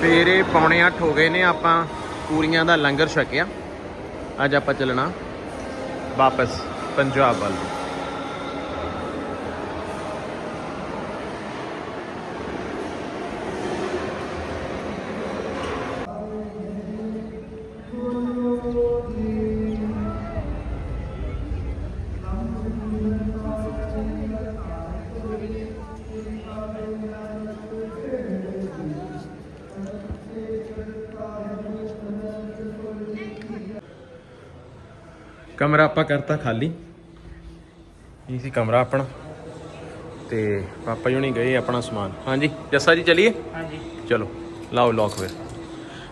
ਸਵੇਰੇ ਪੌਣੇ 8 ਹੋ ਗਏ ਨੇ, ਆਪਾਂ ਪੂਰੀਆਂ ਦਾ ਲੰਗਰ ਛਕਿਆ। ਅੱਜ ਆਪਾਂ ਚੱਲਣਾ ਵਾਪਸ ਪੰਜਾਬ ਵੱਲ। ਕਮਰਾ ਆਪਾਂ ਕਰਤਾ ਖਾਲੀ। ਇਹ ਸੀ ਕਮਰਾ ਆਪਣਾ। ਤੇ ਪਾਪਾ ਜੀ ਹੁਣੀ ਗਏ ਆਪਣਾ ਸਮਾਨ। ਹਾਂਜੀ ਜੱਸਾ ਜੀ ਚਲੀਏ? ਹਾਂਜੀ। ਚਲੋ ਲਾਓ ਲੋਕ ਫਿਰ।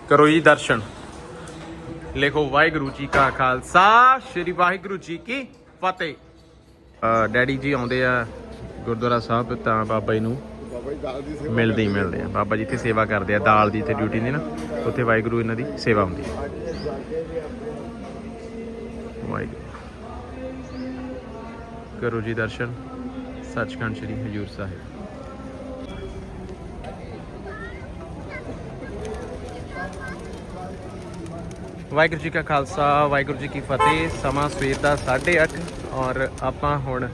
ਕਰੋ ਜੀ ਦਰਸ਼ਨ। ਲਿਖੋ ਵਾਹਿਗੁਰੂ ਜੀ ਕਾ ਖਾਲਸਾ ਸ੍ਰੀ ਵਾਹਿਗੁਰੂ ਜੀ ਕੀ ਫਤਿਹ। ਅ, ਡੈਡੀ ਜੀ ਆਉਂਦੇ ਆ ਗੁਰਦੁਆਰਾ ਸਾਹਿਬ ਤਾਂ ਬਾਬਾ ਜੀ ਨੂੰ ਮਿਲਦੇ ਹੀ ਮਿਲਦੇ ਆ। ਬਾਬਾ ਜੀ ਇੱਥੇ ਸੇਵਾ ਕਰਦੇ ਆ ਦਾਲ ਦੀ ਇੱਥੇ ਡਿਊਟੀ ਦੀ ਨਾ ਉੱਥੇ ਵਾਹਿਗੁਰੂ ਇਹਨਾਂ ਦੀ ਸੇਵਾ ਹੁੰਦੀ ਹੈ ਵਾਹਿਗੁਰੂ। ਕਰੋ ਜੀ ਦਰਸ਼ਨ ਸੱਚਖੰਡ ਸ੍ਰੀ ਹਜੂਰ ਸਾਹਿਬ। ਵਾਹਿਗੁਰੂ ਜੀ ਕਾ ਖਾਲਸਾ ਵਾਹਿਗੁਰੂ ਜੀ ਕੀ ਫਤਿਹ। ਸਮਾਂ ਸਵੇਰ ਦਾ 8:30 ਔਰ ਆਪਾਂ ਹੁਣ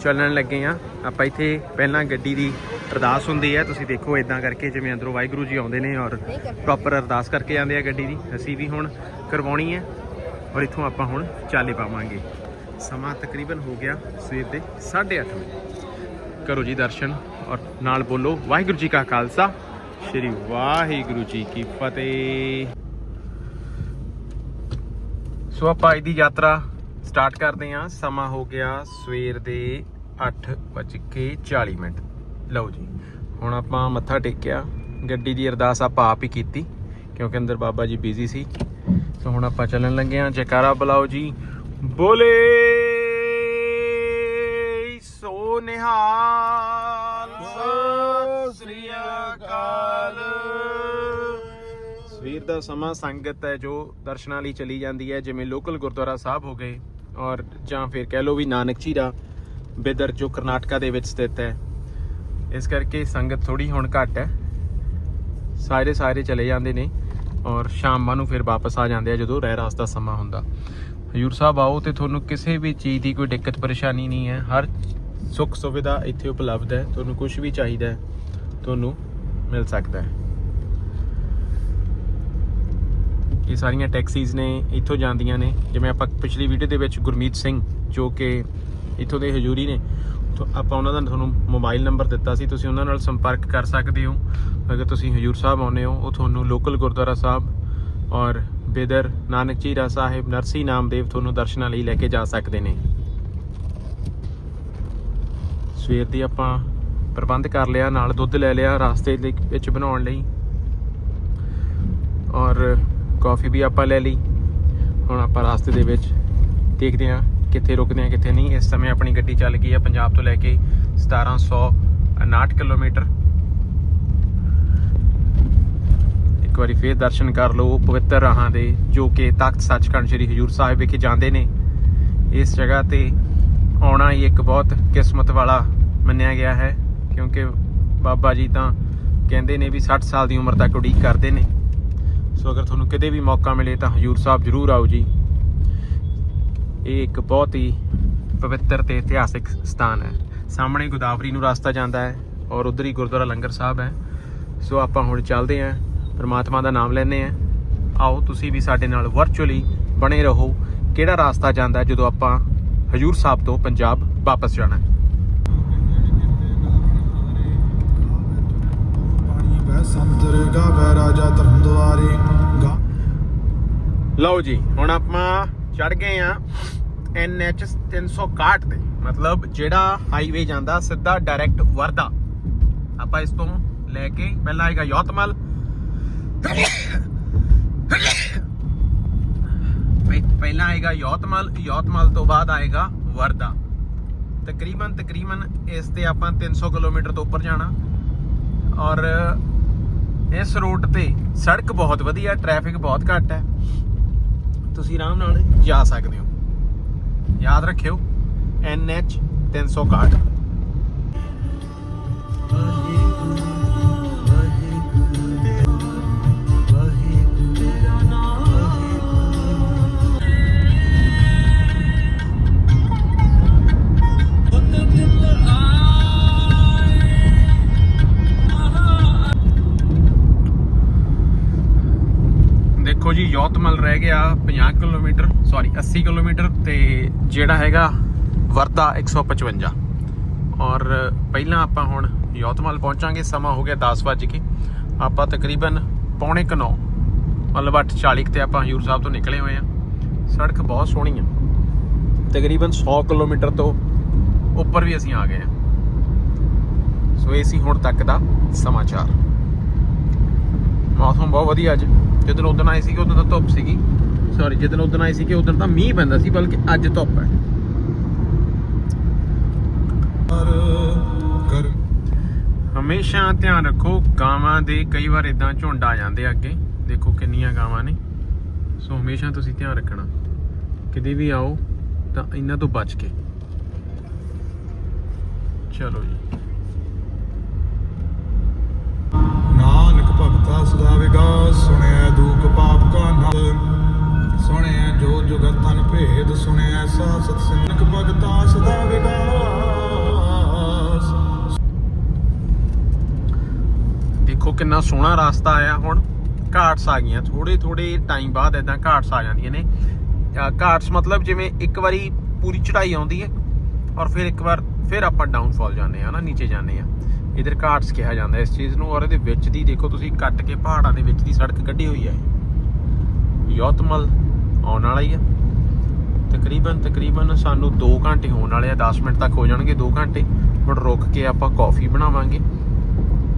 ਚੱਲਣ ਲੱਗੇ ਆ ਆਪਾਂ ਇੱਥੇ ਪਹਿਲਾਂ ਗੱਡੀ ਦੀ ਅਰਦਾਸ ਹੁੰਦੀ ਹੈ। ਤੁਸੀਂ ਦੇਖੋ ਇਦਾਂ ਕਰਕੇ ਜਿਵੇਂ ਅੰਦਰੋਂ ਵਾਹਿਗੁਰੂ ਜੀ ਆਉਂਦੇ ਨੇ ਔਰ ਪ੍ਰੋਪਰ ਅਰਦਾਸ ਕਰਕੇ ਜਾਂਦੇ ਆ ਗੱਡੀ ਦੀ। ਅਸੀਂ ਵੀ ਹੁਣ ਕਰਵਾਉਣੀ ਹੈ। ਔਰ ਇੱਥੋਂ ਆਪਾਂ ਹੁਣ ਚਾਲੇ ਪਾਵਾਂਗੇ। ਸਮਾਂ ਤਕਰੀਬਨ ਹੋ ਗਿਆ ਸਵੇਰ ਦੇ 8:30 ਵਜੇ। ਕਰੋ ਜੀ ਦਰਸ਼ਨ ਔਰ ਨਾਲ ਬੋਲੋ ਵਾਹਿਗੁਰੂ ਜੀ ਕਾ ਖਾਲਸਾ। ਸ਼੍ਰੀ ਵਾਹਿਗੁਰੂ ਜੀ ਕੀ ਫਤਿਹ। ਸੋ ਆਪਾਂ ਅੱਜ ਦੀ ਯਾਤਰਾ ਸਟਾਰਟ ਕਰਦੇ ਹਾਂ। ਸਮਾਂ ਹੋ ਗਿਆ ਸਵੇਰ ਦੇ 8:40 ਮਿੰਟ। ਲਓ ਜੀ, ਹੁਣ ਆਪਾਂ ਮੱਥਾ ਟੇਕਿਆ। ਗੱਡੀ ਦੀ ਅਰਦਾਸ ਆਪਾਂ ਆਪ ਹੀ ਕੀਤੀ, ਕਿਉਂਕਿ ਅੰਦਰ ਬਾਬਾ ਜੀ ਬਿਜ਼ੀ ਸੀ। ਸੋ ਹੁਣ ਆਪਾਂ ਚੱਲਣ ਲੱਗੇ ਹਾਂ ਜੈਕਾਰਾ ਬੁਲਾਓ ਜੀ। ਬੋਲੇ ਸੋ ਨਿਹਾਲ ਸ੍ਰੀ ਅਕਾਲ। ਸਵੇਰ ਦਾ ਸਮਾਂ ਸੰਗਤ ਹੈ ਜੋ ਦਰਸ਼ਨਾਂ ਲਈ ਚਲੀ ਜਾਂਦੀ ਹੈ, ਜਿਵੇਂ ਲੋਕਲ ਗੁਰਦੁਆਰਾ ਸਾਹਿਬ ਹੋ ਗਏ, ਔਰ ਜਾਂ ਫਿਰ ਕਹਿ ਲੋ ਵੀ ਨਾਨਕ ਝੀਰਾ ਬਿਦਰ ਜੋ ਕਰਨਾਟਕਾ ਦੇ ਵਿੱਚ ਸਥਿਤ ਹੈ। ਇਸ ਕਰਕੇ ਸੰਗਤ ਥੋੜੀ ਹੁਣ ਘੱਟ ਹੈ। ਸਾਰੇ ਸਾਰੇ ਚਲੇ ਜਾਂਦੇ ਨੇ। ਔਰ ਸ਼ਾਮਾਂ ਨੂੰ ਫਿਰ ਵਾਪਸ ਆ ਜਾਂਦੇ ਆ ਜਦੋਂ ਰਹਿ ਰਾਸ ਦਾ ਸਮਾਂ ਹੁੰਦਾ। ਹਜੂਰ ਸਾਹਿਬ ਆਓ ਤੇ ਤੁਹਾਨੂੰ ਕਿਸੇ ਵੀ ਚੀਜ਼ ਦੀ ਕੋਈ ਦਿੱਕਤ, ਪਰੇਸ਼ਾਨੀ ਨਹੀਂ ਹੈ। ਹਰ ਸੁੱਖ ਸੁਵਿਧਾ ਇੱਥੇ ਉਪਲਬਧ ਹੈ। ਤੁਹਾਨੂੰ ਕੁਝ ਵੀ ਚਾਹੀਦਾ ਹੈ, ਤੁਹਾਨੂੰ ਮਿਲ ਸਕਦਾ ਹੈ। ਇਹ ਸਾਰੀਆਂ ਟੈਕਸੀਜ਼ ਨੇ, ਇੱਥੋਂ ਜਾਂਦੀਆਂ ਨੇ। ਜਿਵੇਂ ਆਪਾਂ ਪਿਛਲੀ ਵੀਡੀਓ ਦੇ ਵਿੱਚ ਗੁਰਮੀਤ ਸਿੰਘ, ਜੋ ਕਿ ਇੱਥੋਂ ਦੇ ਹਜੂਰੀ ਨੇ ਆਪਾਂ ਉਹਨਾਂ ਦਾ ਤੁਹਾਨੂੰ ਮੋਬਾਈਲ ਨੰਬਰ ਦਿੱਤਾ ਸੀ, ਤੁਸੀਂ ਉਹਨਾਂ ਨਾਲ ਸੰਪਰਕ ਕਰ ਸਕਦੇ ਹੋ। ਅਗਰ ਤੁਸੀਂ ਹਜੂਰ ਸਾਹਿਬ ਆਉਂਦੇ ਹੋ, ਉਹ ਤੁਹਾਨੂੰ ਲੋਕਲ ਗੁਰਦੁਆਰਾ ਸਾਹਿਬ ਔਰ ਬੇਦਰ ਨਾਨਕ ਝੀਰਾ ਸਾਹਿਬ, ਨਰਸੀ ਨਾਮਦੇਵ ਤੁਹਾਨੂੰ ਦਰਸ਼ਨਾਂ ਲਈ ਲੈ ਕੇ ਜਾ ਸਕਦੇ ਨੇ। ਸਵੇਰ ਦੀ ਆਪਾਂ ਪ੍ਰਬੰਧ ਕਰ ਲਿਆ, ਨਾਲ ਦੁੱਧ ਲੈ ਲਿਆ ਰਾਸਤੇ ਦੇ ਵਿੱਚ ਬਣਾਉਣ ਲਈ। ਔਰ ਕਾਫੀ ਵੀ ਆਪਾਂ ਲੈ ਲਈ। ਹੁਣ ਆਪਾਂ ਰਾਸਤੇ ਦੇ ਵਿੱਚ ਦੇਖਦੇ ਹਾਂ। ਕਿੱਥੇ ਰੁਕਦੇ ਹਾਂ ਕਿੱਥੇ ਨਹੀਂ। ਇਸ ਸਮੇਂ ਆਪਣੀ ਗੱਡੀ ਚੱਲ ਗਈ ਹੈ ਪੰਜਾਬ ਤੋਂ ਲੈ ਕੇ 1759 ਕਿਲੋਮੀਟਰ। ਇੱਕ ਵਾਰੀ ਫੇਰ ਦਰਸ਼ਨ ਕਰ ਲਓ ਪਵਿੱਤਰ ਰਾਹਾਂ ਦੇ, ਜੋ ਕਿ ਤਖਤ ਸੱਚਖੰਡ ਸ੍ਰੀ ਹਜੂਰ ਸਾਹਿਬ ਵਿਖੇ ਜਾਂਦੇ ਨੇ। ਇਸ ਜਗ੍ਹਾ ਤੇ ਆਉਣਾ ਹੀ ਇੱਕ ਬਹੁਤ ਕਿਸਮਤ ਵਾਲਾ ਮੰਨਿਆ ਗਿਆ ਹੈ, ਕਿਉਂਕਿ ਬਾਬਾ ਜੀ ਤਾਂ ਕਹਿੰਦੇ ਨੇ ਵੀ 60 ਸਾਲ ਦੀ ਉਮਰ ਤੱਕ ਉਡੀਕ ਕਰਦੇ ਨੇ। ਸੋ ਅਗਰ ਤੁਹਾਨੂੰ ਕਿਤੇ ਵੀ ਮੌਕਾ ਮਿਲੇ ਤਾਂ ਹਜੂਰ ਸਾਹਿਬ ਜ਼ਰੂਰ ਆਓ ਜੀ। ਇਹ ਇੱਕ ਬਹੁਤ ਹੀ ਪਵਿੱਤਰ ਤੇ ਇਤਿਹਾਸਿਕ ਸਥਾਨ ਹੈ। ਸਾਹਮਣੇ ਗੋਦਾਵਰੀ ਨੂੰ ਰਸਤਾ ਜਾਂਦਾ ਹੈ ਔਰ ਉਧਰ ਹੀ ਗੁਰਦੁਆਰਾ ਲੰਗਰ ਸਾਹਿਬ ਹੈ। ਸੋ ਆਪਾਂ ਹੁਣ ਚੱਲਦੇ ਹਾਂ। ਪਰਮਾਤਮਾ ਦਾ ਨਾਮ ਲੈਂਦੇ ਹਾਂ। ਆਓ ਤੁਸੀਂ ਵੀ ਸਾਡੇ ਨਾਲ ਵਰਚੁਅਲੀ ਬਣੇ ਰਹੋ। ਕਿਹੜਾ ਰਸਤਾ ਜਾਂਦਾ ਜਦੋਂ ਆਪਾਂ ਹਜੂਰ ਸਾਹਿਬ ਤੋਂ ਪੰਜਾਬ ਵਾਪਸ ਜਾਣਾ ਹੈ? ਪਾਣੀ ਵਹਿ ਰਾਜਾ ਧਰਮ ਲਓ ਜੀ, ਹੁਣ ਆਪਾਂ ਚੜ ਗਏ ਆ NH 361 ਤੇ ਮਤਲਬ ਜਿਹੜਾ ਹਾਈਵੇ ਜਾਂਦਾ ਸਿੱਧਾ ਡਾਇਰੈਕਟ ਵਰਦਾ ਆਪਾਂ ਇਸ ਤੋਂ ਲੈ ਕੇ ਪਹਿਲਾਂ ਆਏਗਾ ਯੋਤਮਲ। ਪਹਿ- ਪਹਿਲਾਂ ਆਏਗਾ ਯੋਤਮਲ ਯੋਤਮਲ ਤੋਂ ਬਾਅਦ ਆਏਗਾ ਵਰਦਾ ਤਕਰੀਬਨ ਤਕਰੀਬਨ ਇਸ ਤੇ ਆਪਾਂ 300 ਕਿਲੋਮੀਟਰ ਤੋਂ ਉੱਪਰ ਜਾਣਾ। ਔਰ ਇਸ ਰੂਟ ਤੇ ਸੜਕ ਬਹੁਤ ਵਧੀਆ ਟ੍ਰੈਫਿਕ ਬਹੁਤ ਘੱਟ ਹੈ। ਤੁਸੀਂ ਆਰਾਮ ਨਾਲ ਜਾ ਸਕਦੇ ਹੋ। ਯਾਦ ਰੱਖਿਓ NH 361 ਯੋਤਮਲ ਰਹਿ ਗਿਆ 50 ਕਿਲੋਮੀਟਰ ਸੌਰੀ 80 ਕਿਲੋਮੀਟਰ ਤੇ ਜਿਹੜਾ ਹੈਗਾ ਵਰਦਾ 155 ਔਰ ਪਹਿਲਾਂ ਆਪਾਂ ਹੁਣ ਯੋਤਮਲ ਪਹੁੰਚਾਂਗੇ, ਸਮਾਂ ਹੋ ਗਿਆ 10 ਵਜੇ ਕੇ। ਆਪਾਂ ਤਕਰੀਬਨ ਪੌਣੇ ਕੁ ਨੌ ਮਤਲਬ 8:40 ਤੇ ਆਪਾਂ ਹਜੂਰ ਸਾਹਿਬ ਤੋਂ ਨਿਕਲੇ ਹੋਏ ਆ ਸੜਕ ਬਹੁਤ ਸੋਹਣੀ ਆ। ਤਕਰੀਬਨ 100 ਕਿਲੋਮੀਟਰ ਤੋਂ ਉੱਪਰ ਵੀ ਅਸੀਂ ਆ ਗਏ ਆ ਸੋ ਇਹ ਸੀ ਹੁਣ ਤੱਕ ਦਾ ਸਮਾਚਾਰ। ਮੌਸਮ ਬਹੁਤ ਵਧੀਆ ਅੱਜ। ਜਦੋਂ ਉਦੋਂ ਆਏ ਸੀਗੇ ਉਦੋਂ ਤਾਂ ਧੁੱਪ ਸੀਗੀ। ਸੌਰੀ ਜਦੋਂ ਉਦੋਂ ਆਏ ਸੀਗੇ ਉਦੋਂ ਤਾਂ ਮੀਂਹ ਪੈਂਦਾ ਸੀ ਬਲਕਿ ਅੱਜ ਧੁੱਪ ਹੈ। ਹਮੇਸ਼ਾ ਧਿਆਨ ਰੱਖੋ ਗਾਵਾਂ ਦੇ ਕਈ ਵਾਰ ਇਦਾਂ ਝੁੰਡ ਆ ਜਾਂਦੇ ਅੱਗੇ। ਦੇਖੋ ਕਿੰਨੀਆਂ ਗਾਵਾਂ ਨੇ। ਸੋ ਹਮੇਸ਼ਾ ਤੁਸੀਂ ਧਿਆਨ ਰੱਖਣਾ। ਕਿਤੇ ਵੀ ਆਓ ਤਾਂ ਇਹਨਾਂ ਤੋਂ ਬਚ ਕੇ। ਚਲੋ ਜੀ। ਨਾਨਕ ਭਗਤਾ ਸਦਾ ਵਿਗਾਸ ਸੁਣਿਆ। ਦੁਖ ਪਾਪ ਕਾ ਨਾਮ। ਸੁਣਿਆ ਜੋ ਜੁਗਤ ਤਨ ਭੇਦ, ਸੁਣਿਆ ਸਾ ਸਤ ਸਿਮਨਕ ਭਗਤਾ, ਸਦਾ ਵਿਗਾਸ। ਦੇਖੋ ਕਿੰਨਾ ਸੋਹਣਾ ਰਸਤਾ ਆਇਆ ਹੁਣ। ਘਾਟਸ ਆ ਗਈਆਂ ਥੋੜੇ ਥੋੜੇ ਟਾਈਮ ਬਾਅਦ ਇਦਾਂ ਘਾਟਸ ਆ ਜਾਂਦੀਆਂ ਨੇ। ਘਾਟਸ ਮਤਲਬ ਜਿਵੇਂ ਇੱਕ ਵਾਰੀ ਪੂਰੀ ਚੜਾਈ ਆਉਂਦੀ ਹੈ ਔਰ ਫਿਰ ਇੱਕ ਵਾਰ, ਫਿਰ ਆਪਾਂ ਡਾਊਨਫਾਲ ਜਾਂਦੇ ਆ ਨਾ ਨੀਚੇ ਜਾਂਦੇ ਆ ਇਧਰ ਘਾਟਸ ਕਿਹਾ ਜਾਂਦਾ ਇਸ ਚੀਜ਼ ਨੂੰ ਔਰ ਇਹਦੇ ਵਿੱਚ ਦੀ ਦੇਖੋ ਤੁਸੀਂ, ਕੱਟ ਕੇ ਪਹਾੜਾਂ ਦੇ ਵਿੱਚ ਦੀ ਸੜਕ ਕੱਢੀ ਹੋਈ ਹੈ। ਯੋਤਮਲ ਆਉਣ ਵਾਲਾ ਹੀ ਆ ਤਕਰੀਬਨ ਤਕਰੀਬਨ ਸਾਨੂੰ 2 ਘੰਟੇ ਹੋਣ ਵਾਲੇ ਆ 10 ਮਿੰਟ ਤੱਕ ਹੋ ਜਾਣਗੇ 2 ਘੰਟੇ। ਹੁਣ ਰੁਕ ਕੇ ਆਪਾਂ ਕਾਫੀ ਬਣਾਵਾਂਗੇ।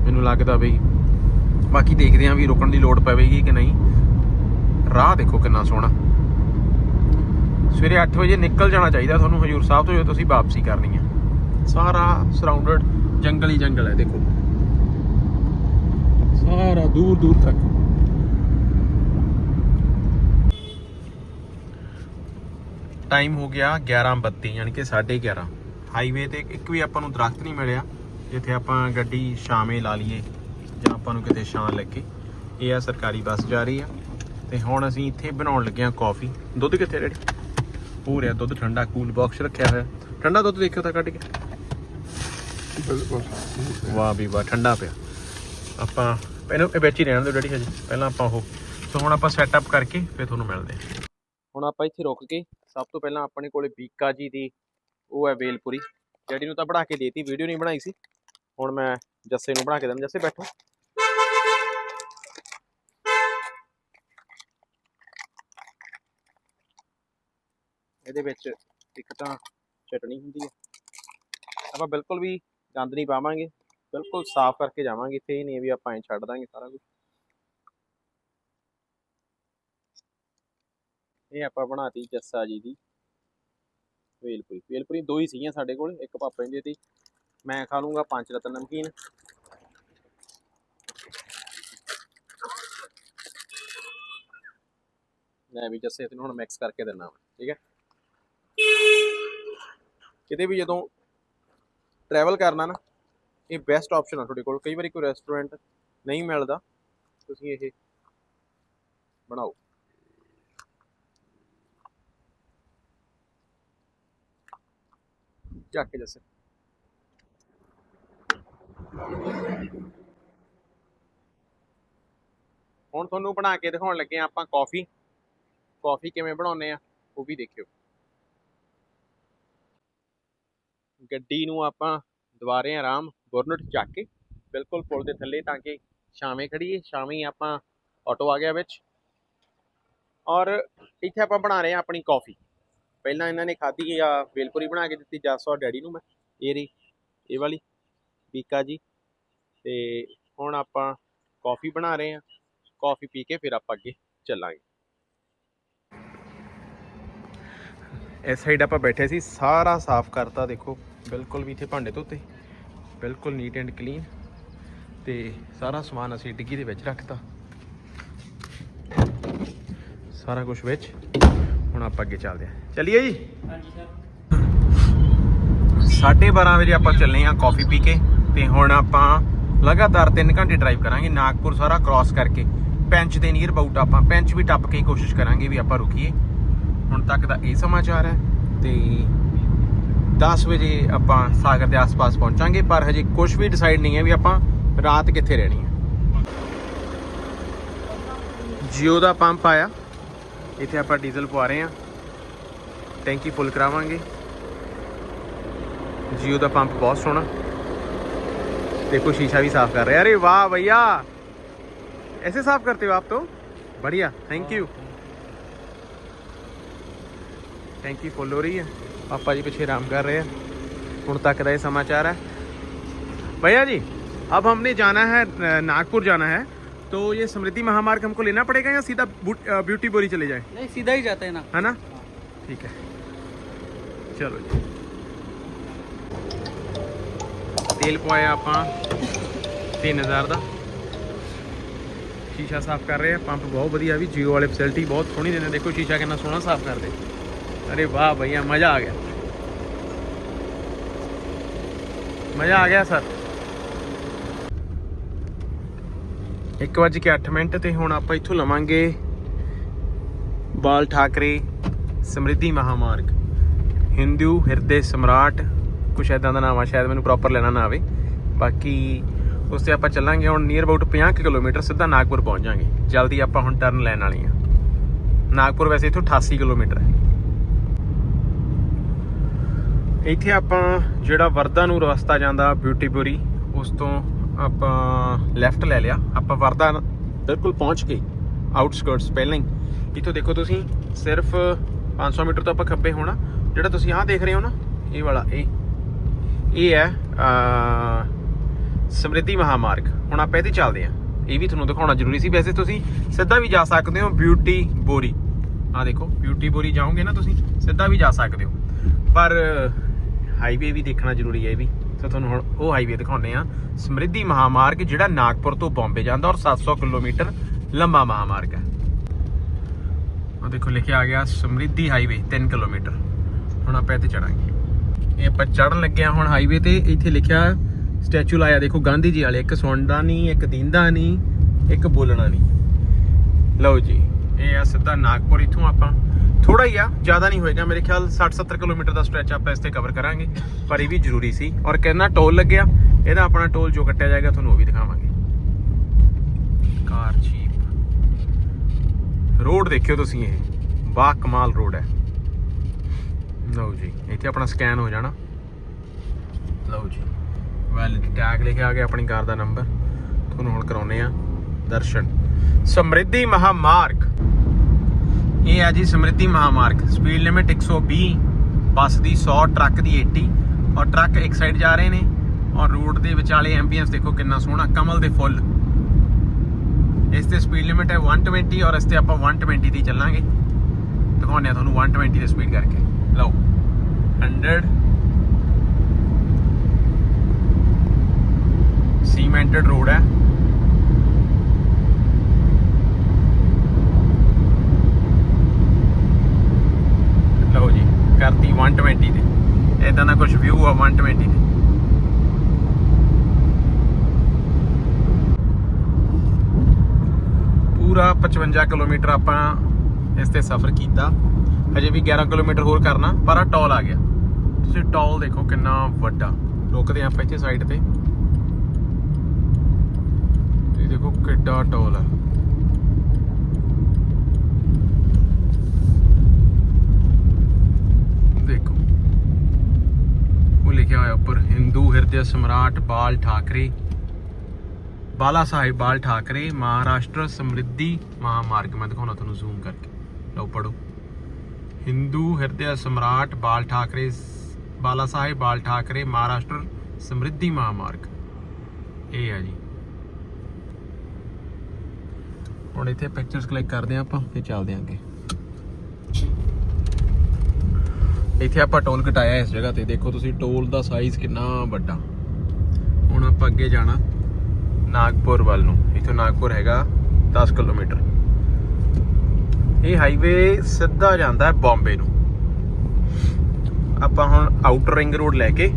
ਮੈਨੂੰ ਲੱਗਦਾ ਬਈ, ਬਾਕੀ ਦੇਖਦੇ ਆਂ ਵੀ ਰੁਕਣ ਦੀ ਲੋੜ ਪਵੇਗੀ ਕਿ ਨਹੀਂ। ਰਾਹ ਦੇਖੋ ਕਿੰਨਾ ਸੋਹਣਾ। ਸਵੇਰੇ 8 ਵਜੇ ਨਿਕਲ ਜਾਣਾ ਚਾਹੀਦਾ ਤੁਹਾਨੂੰ। ਹਜੂਰ ਸਾਹਿਬ ਤੋਂ ਜੇ ਤੁਸੀਂ ਵਾਪਸੀ ਕਰਨੀ ਹੈ। ਸਾਰਾ ਸਰਾਊਂਡਡ ਜੰਗਲ ਹੀ ਜੰਗਲ ਹੈ, ਦੇਖੋ। ਸਾਰਾ ਦੂਰ ਦੂਰ ਤੱਕ। ਟਾਈਮ ਹੋ ਗਿਆ 11:32 ਯਾਨੀ ਕਿ 11:30 ਹਾਈਵੇ ਤੇ ਇੱਕ ਵੀ ਆਪਾਂ ਨੂੰ ਦਰਖਤ ਨਹੀਂ ਮਿਲਿਆ। ਜਿੱਥੇ ਆਪਾਂ ਗੱਡੀ ਸ਼ਾਮੇ ਲਾ ਲਈਏ, ਜਾਂ ਆਪਾਂ ਨੂੰ ਕਿਤੇ ਛਾਂ ਲੱਗੇ। ਇਹ ਆ ਸਰਕਾਰੀ ਬੱਸ ਜਾ ਰਹੀ ਆ। ਤੇ ਹੁਣ ਅਸੀਂ ਇੱਥੇ ਬਣਾਉਣ ਲੱਗੇ ਆ ਕਾਫੀ ਦੁੱਧ ਕਿੱਥੇ ਰੈਡੀ ਹੋ ਰਿਹਾ ਦੁੱਧ ਠੰਡਾ ਕੂਲ ਬਾਕਸ ਰੱਖਿਆ ਹੋਇਆ। ਠੰਡਾ ਦੁੱਧ ਦੇਖਿਓ ਤਾਂ ਕੱਢ ਕੇ। ਵਾਹ ਵੀ ਵਾਹ, ਠੰਡਾ ਪਿਆ। ਆਪਾਂ ਪਹਿਲਾਂ ਇਹ ਵਿੱਚ ਹੀ ਰਹਿਣ ਦਿਓ ਡੈਡੀ ਹਜੇ, ਪਹਿਲਾਂ ਆਪਾਂ ਉਹ ਸੋ ਹੁਣ ਆਪਾਂ ਸੈਟਅਪ ਕਰਕੇ ਫਿਰ ਤੁਹਾਨੂੰ ਮਿਲਦੇ ਹਾਂ। ਹੁਣ ਆਪਾਂ ਇੱਥੇ ਰੁਕ ਕੇ ਸਭ ਤੋਂ ਪਹਿਲਾਂ ਆਪਣੇ ਕੋਲੇ ਬੀਕਾ ਜੀ ਦੀ ਉਹ ਹੈ ਵੇਲਪੁਰੀ। ਡੈਡੀ ਨੂੰ ਤਾਂ ਬਣਾ ਕੇ ਦੇਤੀ ਵੀਡੀਓ ਨਹੀਂ ਬਣਾਈ ਸੀ। ਹੁਣ ਮੈਂ ਜੱਸੇ ਨੂੰ ਬਣਾ ਕੇ ਦਿੰਦਾ, ਜੱਸੇ ਬੈਠੋ। ਇਹਦੇ ਵਿੱਚ ਇੱਕ ਤਾਂ ਚਟਣੀ ਹੁੰਦੀ ਹੈ। ਆਪਾਂ ਬਿਲਕੁਲ ਵੀ ਗੰਦ ਨਹੀਂ ਪਾਵਾਂਗੇ। ਬਿਲਕੁਲ ਸਾਫ਼ ਕਰਕੇ ਜਾਵਾਂਗੇ, ਇੱਥੇ ਇਹ ਨਹੀਂ ਵੀ ਆਪਾਂ ਐਂ ਛੱਡ ਦਾਂਗੇ ਸਾਰਾ ਕੁਝ ਇਹ ਆਪਾਂ ਬਣਾਤੀ ਜੱਸਾ ਜੀ ਦੀ ਵੇਲਪੁਰੀ। ਵੇਲਪੁਰੀ ਦੋ ਹੀ ਸੀਗੀਆਂ ਸਾਡੇ ਕੋਲ, ਇੱਕ ਪਾਪਾ ਜੀ ਦੀ, ਮੈਂ ਖਾ ਲੂੰਗਾ ਪੰਜ ਰਤਨ ਨਮਕੀਨ। ਲੈ ਵੀ ਜੱਸੇ ਤੈਨੂੰ ਹੁਣ ਮਿਕਸ ਕਰਕੇ ਦਿੰਦਾ ਵਾ ਠੀਕ ਹੈ? ਕਿਤੇ ਵੀ ਜਦੋਂ ਟਰੈਵਲ ਕਰਨਾ ਨਾ, ਇਹ ਬੈਸਟ ਆਪਸ਼ਨ ਆ ਤੁਹਾਡੇ ਕੋਲ। ਕਈ ਵਾਰੀ ਕੋਈ ਰੈਸਟੋਰੈਂਟ ਨਹੀਂ ਮਿਲਦਾ, ਤੁਸੀਂ ਇਹ ਬਣਾਓ। ਚੱਕ ਕੇ ਜੱਸੇ ਹੁਣ ਤੁਹਾਨੂੰ ਬਣਾ ਕੇ ਦਿਖਾਉਣ ਲੱਗੇ ਆ ਆਪਾਂ ਕਾਫੀ ਕਾਫੀ ਕਿਵੇਂ ਬਣਾਉਨੇ ਆ, ਉਹ ਵੀ ਦੇਖਿਓ। ਗੱਡੀ ਨੂੰ ਆਪਾਂ ਦੁਬਾਰੇ ਆਰਾਮ ਗੁਰਨਟ ਚੱਕ ਕੇ ਬਿਲਕੁਲ ਪੁਲ ਦੇ ਥੱਲੇ ਤਾਂ ਕਿ ਛਾਵੇਂ ਖੜੀਏ ਛਾਵੇਂ ਆਪਾਂ ਆਟੋ ਆ ਗਿਆ ਵਿੱਚ। ਔਰ ਇੱਥੇ ਆਪਾਂ ਬਣਾ ਰਹੇ ਆ ਆਪਣੀ ਕਾਫੀ। ਪਹਿਲਾਂ ਇਹਨਾਂ ਨੇ ਖਾਧੀ ਆ ਵੇਲਪੁਰੀ ਬਣਾ ਕੇ ਦਿੱਤੀ ਜੱਸ ਔਰ ਡੈਡੀ ਨੂੰ ਮੈਂ, ਇਹ ਰਹੀ, ਇਹ ਵਾਲੀ ਪੀਕਾ ਜੀ। ਤੇ ਹੁਣ ਆਪਾਂ ਕਾਫੀ ਬਣਾ ਰਹੇ ਆ ਕਾਫੀ ਪੀ ਕੇ ਫਿਰ ਆਪਾਂ ਅੱਗੇ ਚੱਲਾਂਗੇ। ਇਸ ਸਾਈਡ ਆਪਾਂ ਬੈਠੇ ਸੀ, ਸਾਰਾ ਸਾਫ਼ ਕਰਤਾ ਦੇਖੋ। ਬਿਲਕੁਲ ਵੀ ਇੱਥੇ ਭਾਂਡੇ ਧੋਤੇ। ਬਿਲਕੁਲ ਨੀਟ ਐਂਡ ਕਲੀਨ ਤੇ ਸਾਰਾ ਸਮਾਨ ਅਸੀਂ ਡਿੱਗੀ ਦੇ ਵਿੱਚ ਰੱਖਤਾ। ਸਾਰਾ ਕੁਝ ਵਿੱਚ। ਹੁਣ ਆਪਾਂ ਅੱਗੇ ਚੱਲਦੇ ਹਾਂ। ਚਲਿਏ ਜੀ? ਹਾਂਜੀ ਸਰ। 12:30 ਵਜੇ ਆਪਾਂ ਚੱਲੇ ਆ ਕਾਫੀ ਪੀ ਕੇ। ਤੇ ਹੁਣ ਆਪਾਂ ਲਗਾਤਾਰ 3 ਘੰਟੇ ਡਰਾਈਵ ਕਰਾਂਗੇ। ਨਾਗਪੁਰ ਸਾਰਾ ਕ੍ਰਾਸ ਕਰਕੇ। ਪੈਂਚ ਦੇ ਨੀਅਰ ਅਬਾਊਟ ਆਪਾਂ। ਪੈਂਚ ਵੀ ਟੱਪ ਕੇ ਹੀ ਕੋਸ਼ਿਸ਼ ਕਰਾਂਗੇ ਵੀ ਆਪਾਂ ਰੁਕੀਏ। ਹੁਣ ਤੱਕ ਦਾ ਇਹ ਸਮਾਚਾਰ ਹੈ। ਤੇ 10 ਵਜੇ ਆਪਾਂ ਸਾਗਰ ਦੇ ਆਸ-ਪਾਸ ਪਹੁੰਚਾਂਗੇ ਪਰ ਹਜੇ ਕੁਝ ਵੀ ਡਿਸਾਈਡ ਨਹੀਂ ਹੈ ਵੀ ਆਪਾਂ ਰਾਤ ਕਿੱਥੇ ਰਹਿਣੀ ਹੈ ਜੀਓ ਦਾ ਪੰਪ ਆਇਆ ਇੱਥੇ ਆਪਾਂ ਡੀਜ਼ਲ ਪਵਾ ਰਹੇ ਹਾਂ ਟੈਂਕੀ ਫੁੱਲ ਕਰਾਵਾਂਗੇ ਜੀਓ ਦਾ ਪੰਪ ਬਹੁਤ ਸੋਹਣਾ देखो शीशा भी साफ कर रहे हैं अरे वाह भैया ऐसे साफ करते हो आप तो बढ़िया थैंक यू टैंकी फुल हो रही है पापा जी पीछे आराम कर रहे हैं ਹੁਣ तक का ये समाचार है भैया जी अब हमने जाना है अ, नागपुर जाना है तो ये समृद्धि महामार्ग हमको लेना पड़ेगा या सीधा बूट- अ, ब्यूटी बोरी चले जाए नहीं सीधा ही जाते हैं ना है ना ठीक है ਚਲੋ ਜੀ ਤੇਲ ਪਵਾਇਆ ਆਪਾਂ 3000 ਦਾ ਸ਼ੀਸ਼ਾ ਸਾਫ਼ ਕਰ ਰਹੇ ਆ ਪੰਪ ਬਹੁਤ ਵਧੀਆ ਵੀ ਜੀਓ ਵਾਲੇ ਫੈਸਿਲਿਟੀ ਬਹੁਤ ਸੋਹਣੀ ਦਿੰਦੇ ਦੇਖੋ ਸ਼ੀਸ਼ਾ ਕਿੰਨਾ ਸੋਹਣਾ ਸਾਫ਼ ਕਰਦੇ ਅਰੇ ਵਾਹ ਭਈਆ, ਮਜ਼ਾ ਆ ਗਿਆ। ਮਜ਼ਾ ਆ ਗਿਆ ਸਰ। 1:08 ਮਿੰਟ ਤੇ ਹੁਣ ਆਪਾਂ ਇੱਥੋਂ ਲਵਾਂਗੇ ਬਾਲ ਠਾਕਰੇ ਸਮਰਿੱਧੀ ਮਹਾਮਾਰਗ। ਹਿੰਦੂ ਹਿਰਦੇ ਸਮਰਾਟ, ਕੁਛ ਐਦਾਂ ਦਾ ਨਾਮ ਆ, ਸ਼ਾਇਦ ਮੈਨੂੰ ਪ੍ਰੋਪਰ ਲੈਣਾ ਨਾ ਆਵੇ। ਬਾਕੀ ਉਸ ਤੇ ਆਪਾਂ ਚੱਲਾਂਗੇ, ਹੁਣ ਨੀਅਰ ਅਬਾਊਟ 50 ਕੁ ਕਿਲੋਮੀਟਰ ਸਿੱਧਾ ਨਾਗਪੁਰ ਪਹੁੰਚ ਜਾਾਂਗੇ। ਜਲਦੀ ਆਪਾਂ ਹੁਣ ਟਰਨ ਲੈਣ ਵਾਲੀ ਆ ਨਾਗਪੁਰ ਵੈਸੇ ਇੱਥੋਂ 88 ਕਿਲੋਮੀਟਰ ਹੈ। ਇੱਥੇ ਆਪਾਂ ਜਿਹੜਾ ਵਰਦਾ ਨੂੰ ਰਸਤਾ ਜਾਂਦਾ ਬਿਊਟੀਪੁਰੀ ਉਸ ਤੋਂ ਆਪਾਂ ਲੈਫਟ ਲੈ ਲਿਆ। ਆਪਾਂ ਵਰਦਾ ਬਿਲਕੁਲ ਪਹੁੰਚ ਗਏ ਆਊਟਸਕਰਟਸ ਪਹਿਲਾਂ ਹੀ। ਇੱਥੋਂ ਦੇਖੋ ਤੁਸੀਂ, ਸਿਰਫ 500 ਮੀਟਰ ਤੋਂ ਆਪਾਂ ਖੱਬੇ ਹੋਣਾ। ਜਿਹੜਾ ਤੁਸੀਂ ਆਹ ਦੇਖ ਰਹੇ ਹੋ ਨਾ, ਇਹ ਵਾਲਾ, ਇਹ। ਇਹ ਹੈ ਅ ਸਮਰਿੱਧੀ ਮਹਾਮਾਰਗ। ਹੁਣ ਆਪਾਂ ਇਹਦੇ ਚੱਲਦੇ ਆ ਇਹ ਵੀ ਤੁਹਾਨੂੰ ਦਿਖਾਉਣਾ ਜ਼ਰੂਰੀ ਸੀ। ਵੈਸੇ ਤੁਸੀਂ ਸਿੱਧਾ ਵੀ ਜਾ ਸਕਦੇ ਹੋ ਬਿਊਟੀ ਬੋਰੀ ਆਹ ਦੇਖੋ ਬਿਊਟੀ ਬੋਰੀ ਜਾਓਗੇ ਨਾ ਤੁਸੀਂ, ਸਿੱਧਾ ਵੀ ਜਾ ਸਕਦੇ ਹੋ। ਪਰ ਹਾਈਵੇ ਵੀ ਦੇਖਣਾ ਜ਼ਰੂਰੀ ਹੈ ਇਹ ਵੀ। ਤਾਂ ਤੁਹਾਨੂੰ ਹੁਣ ਉਹ ਹਾਈਵੇ ਦਿਖਾਉਂਦੇ ਆ ਸਮਰਿੱਧੀ ਮਹਾਮਾਰਗ, ਜਿਹੜਾ ਨਾਗਪੁਰ ਤੋਂ ਬੰਬੇ ਜਾਂਦਾ ਔਰ 700 ਕਿਲੋਮੀਟਰ ਲੰਬਾ ਮਹਾਮਾਰਗ ਹੈ। ਉਹ ਦੇਖੋ, ਲਿਖਿਆ ਆ ਗਿਆ, ਸਮਰਿੱਧੀ ਹਾਈਵੇ 3 ਕਿਲੋਮੀਟਰ। ਹੁਣ ਆਪਾਂ ਇੱਥੇ ਚੜਾਂਗੇ ਇਹ ਆਪਾਂ ਚੜਨ ਲੱਗੇ ਆ ਹੁਣ ਹਾਈਵੇ ਤੇ। ਇੱਥੇ ਲਿਖਿਆ ਸਟੈਚੂ ਲਾਇਆ, ਦੇਖੋ, ਗਾਂਧੀ ਜੀ ਵਾਲੇ, ਇੱਕ ਸੁਣਦਾ ਨਹੀਂ, ਇੱਕ ਦਿੰਦਾ ਨਹੀਂ, ਇੱਕ ਬੋਲਣਾ ਨਹੀਂ। ਲਓ ਜੀ, ਇਹ ਆ ਸਿੱਧਾ ਨਾਗਪੁਰ ਇਥੋਂ ਆਪਾਂ। ਥੋੜਾ ਹੀ ਆ, ਜ਼ਿਆਦਾ ਨਹੀਂ ਹੋਏਗਾ। ਮੇਰੇ ਖਿਆਲ 60 70 ਕਿਲੋਮੀਟਰ ਦਾ ਸਟ੍ਰੈਚ ਆਪਾਂ ਇਸ ਤੇ ਕਵਰ ਕਰਾਂਗੇ, ਪਰ ਇਹ ਵੀ ਜ਼ਰੂਰੀ ਸੀ। ਔਰ ਕਿੰਨਾ ਟੋਲ ਲੱਗਿਆ, ਇਹਦਾ ਆਪਣਾ ਟੋਲ ਜੋ ਕੱਟਿਆ ਜਾਏਗਾ, ਤੁਹਾਨੂੰ ਉਹ ਵੀ ਦਿਖਾਵਾਂਗੇ। ਕਾਰ ਚੀਪ ਰੋਡ ਦੇਖਿਓ ਤੁਸੀਂ ਇਹ। ਬਾ ਕਮਾਲ ਰੋਡ ਹੈ। ਲਓ ਜੀ, ਇੱਥੇ ਆਪਣਾ ਸਕੈਨ ਹੋ ਜਾਣਾ। ਲਓ ਜੀ ਵੈਲਿਡ ਟੈਗ ਲਿਖਿਆ ਆ ਗਿਆ ਆਪਣੀ ਕਾਰ ਦਾ ਨੰਬਰ ਤੁਹਾਨੂੰ ਹੁਣ ਕਰਾਉਨੇ ਆ ਦਰਸ਼ਨ। ਸਮਰਿੱਧੀ ਮਹਾਮਾਰਗ। ਇਹ ਹੈ ਜੀ Samruddhi Mahamarg speed limit 120 bus ਦੀ 100 ਟਰੱਕ ਦੀ 80 ਔਰ ਟਰੱਕ ਇੱਕ ਸਾਈਡ ਜਾ ਰਹੇ ਨੇ, ਔਰ ਰੋਡ ਦੇ ਵਿਚਾਲੇ ਐਂਬੀਐਂਸ ਦੇਖੋ ਕਿੰਨਾ ਸੋਹਣਾ, ਕਮਲ ਦੇ ਫੁੱਲ। ਇਸ ਤੇ ਸਪੀਡ ਲਿਮਿਟ ਹੈ 120 ਔਰ ਇਸ ਤੇ ਆਪਾਂ 120 ਦੀ ਚੱਲਾਂਗੇ। ਦਿਖਾਉਂਦੇ ਆ ਤੁਹਾਨੂੰ 120 ਦੀ ਸਪੀਡ ਕਰਕੇ। ਲਓ। 100 ਸੀਮੈਂਟਡ ਰੋਡ ਹੈ ਲਓ ਜੀ ਕਰਤੀ 120 ਤੇ। ਇਦਾਂ ਦਾ ਕੁਝ ਵਿਊ ਆ 120 ਤੇ। ਪੂਰਾ 55 ਕਿਲੋਮੀਟਰ ਆਪਾਂ ਇਸ ਤੇ ਸਫ਼ਰ ਕੀਤਾ। ਹਜੇ ਵੀ 11 ਕਿਲੋਮੀਟਰ ਹੋਰ ਕਰਨਾ, ਪਰ ਆ ਟੋਲ ਆ ਗਿਆ। ਤੁਸੀਂ ਟੋਲ ਦੇਖੋ ਕਿੰਨਾ ਵੱਡਾ। ਰੁਕਦੇ ਆਪਾਂ ਇੱਥੇ ਸਾਈਡ ਤੇ। ਇਹ ਦੇਖੋ ਕਿੱਡਾ ਟੋਲ ਆ। ਦੇਖੋ। ਉਹ ਲਿਖਿਆ ਹੋਇਆ ਉੱਪਰ, ਹਿੰਦੂ ਹਿਰਦੇ ਸਮਰਾਟ ਬਾਲ ਠਾਕਰੇ। ਬਾਲਾ ਸਾਹਿਬ ਬਾਲ ਠਾਕਰੇ, ਮਹਾਰਾਸ਼ਟਰ ਸਮਰਿੱਧੀ ਮਹਾਮਾਰਗ। ਮੈਂ ਦਿਖਾਉਣਾ ਤੁਹਾਨੂੰ ਜ਼ੂਮ ਕਰਕੇ। ਲਓ ਪੜੋ ਹਿੰਦੂ ਹਿਰਦੇ ਸਮਰਾਟ ਬਾਲ ਠਾਕਰੇ, ਬਾਲਾ ਸਾਹਿਬ ਬਾਲ ਠਾਕਰੇ, ਮਹਾਰਾਸ਼ਟਰ ਸਮਰਿੱਧੀ ਮਹਾਮਾਰਗ। ਇਹ ਆ ਜੀ। ਹੁਣ ਇੱਥੇ ਪਿਕਚਰਸ ਕਲਿੱਕ ਕਰਦੇ ਹਾਂ ਆਪਾਂ, ਫਿਰ ਚੱਲਦੇ ਹਾਂ ਅੱਗੇ ਇੱਥੇ ਆਪਾਂ ਟੋਲ ਕਟਾਇਆ ਇਸ ਜਗ੍ਹਾ ਤੇ। ਦੇਖੋ ਤੁਸੀਂ ਟੋਲ ਦਾ ਸਾਈਜ਼ ਕਿੰਨਾ ਵੱਡਾ। ਹੁਣ ਆਪਾਂ ਅੱਗੇ ਜਾਣਾ ਨਾਗਪੁਰ ਵੱਲ ਨੂੰ। ਇੱਥੋਂ ਨਾਗਪੁਰ ਹੈਗਾ 10 ਕਿਲੋਮੀਟਰ। ਇਹ ਹਾਈਵੇ ਸਿੱਧਾ ਜਾਂਦਾ ਹੈ ਬੰਬੇ ਨੂੰ। ਆਪਾਂ ਹੁਣ ਆਊਟਰ ਰਿੰਗ ਰੋਡ ਲੈ ਕੇ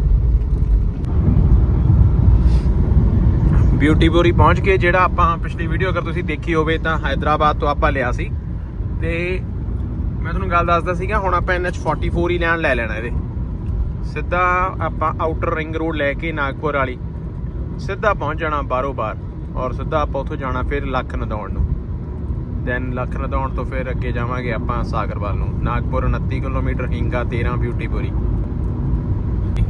ਬਿਊਟੀ ਬੋਰੀ ਪਹੁੰਚ ਕੇ ਜਿਹੜਾ ਆਪਾਂ ਪਿਛਲੀ ਵੀਡੀਓ ਅਗਰ ਤੁਸੀਂ ਦੇਖੀ ਹੋਵੇ ਤਾਂ ਹైదరాబాద్ ਤੋਂ ਆਪਾਂ ਲਿਆ ਸੀ। ਤੇ ਮੈਂ ਤੁਹਾਨੂੰ ਗੱਲ ਦੱਸਦਾ ਸੀਗਾ, ਹੁਣ ਆਪਾਂ NH44 ਹੀ ਲੈਣ ਲੈ ਲੈਣਾ ਇਹਦੇ। ਸਿੱਧਾ ਆਪਾਂ ਆਊਟਰ ਰਿੰਗ ਰੋਡ ਲੈ ਕੇ ਨਾਗਪੁਰ ਵਾਲੀ, ਸਿੱਧਾ ਪਹੁੰਚ ਜਾਣਾ ਬਾਰੋ ਬਾਰ ਔਰ ਸਿੱਧਾ ਆਪਾਂ ਉੱਥੋਂ ਜਾਣਾ ਫਿਰ ਲੱਖ ਨਦੌਣ ਨੂੰ। ਦੈਨ ਲੱਖ ਲਖਨਊ ਤੋਂ ਫਿਰ ਅੱਗੇ ਜਾਵਾਂਗੇ ਆਪਾਂ ਸਾਗਰਵਾਲ ਨੂੰ। ਨਾਗਪੁਰ 29 ਕਿਲੋਮੀਟਰ, ਹਿੰਗਾ 13 ਬਿਊਟੀਪੁਰੀ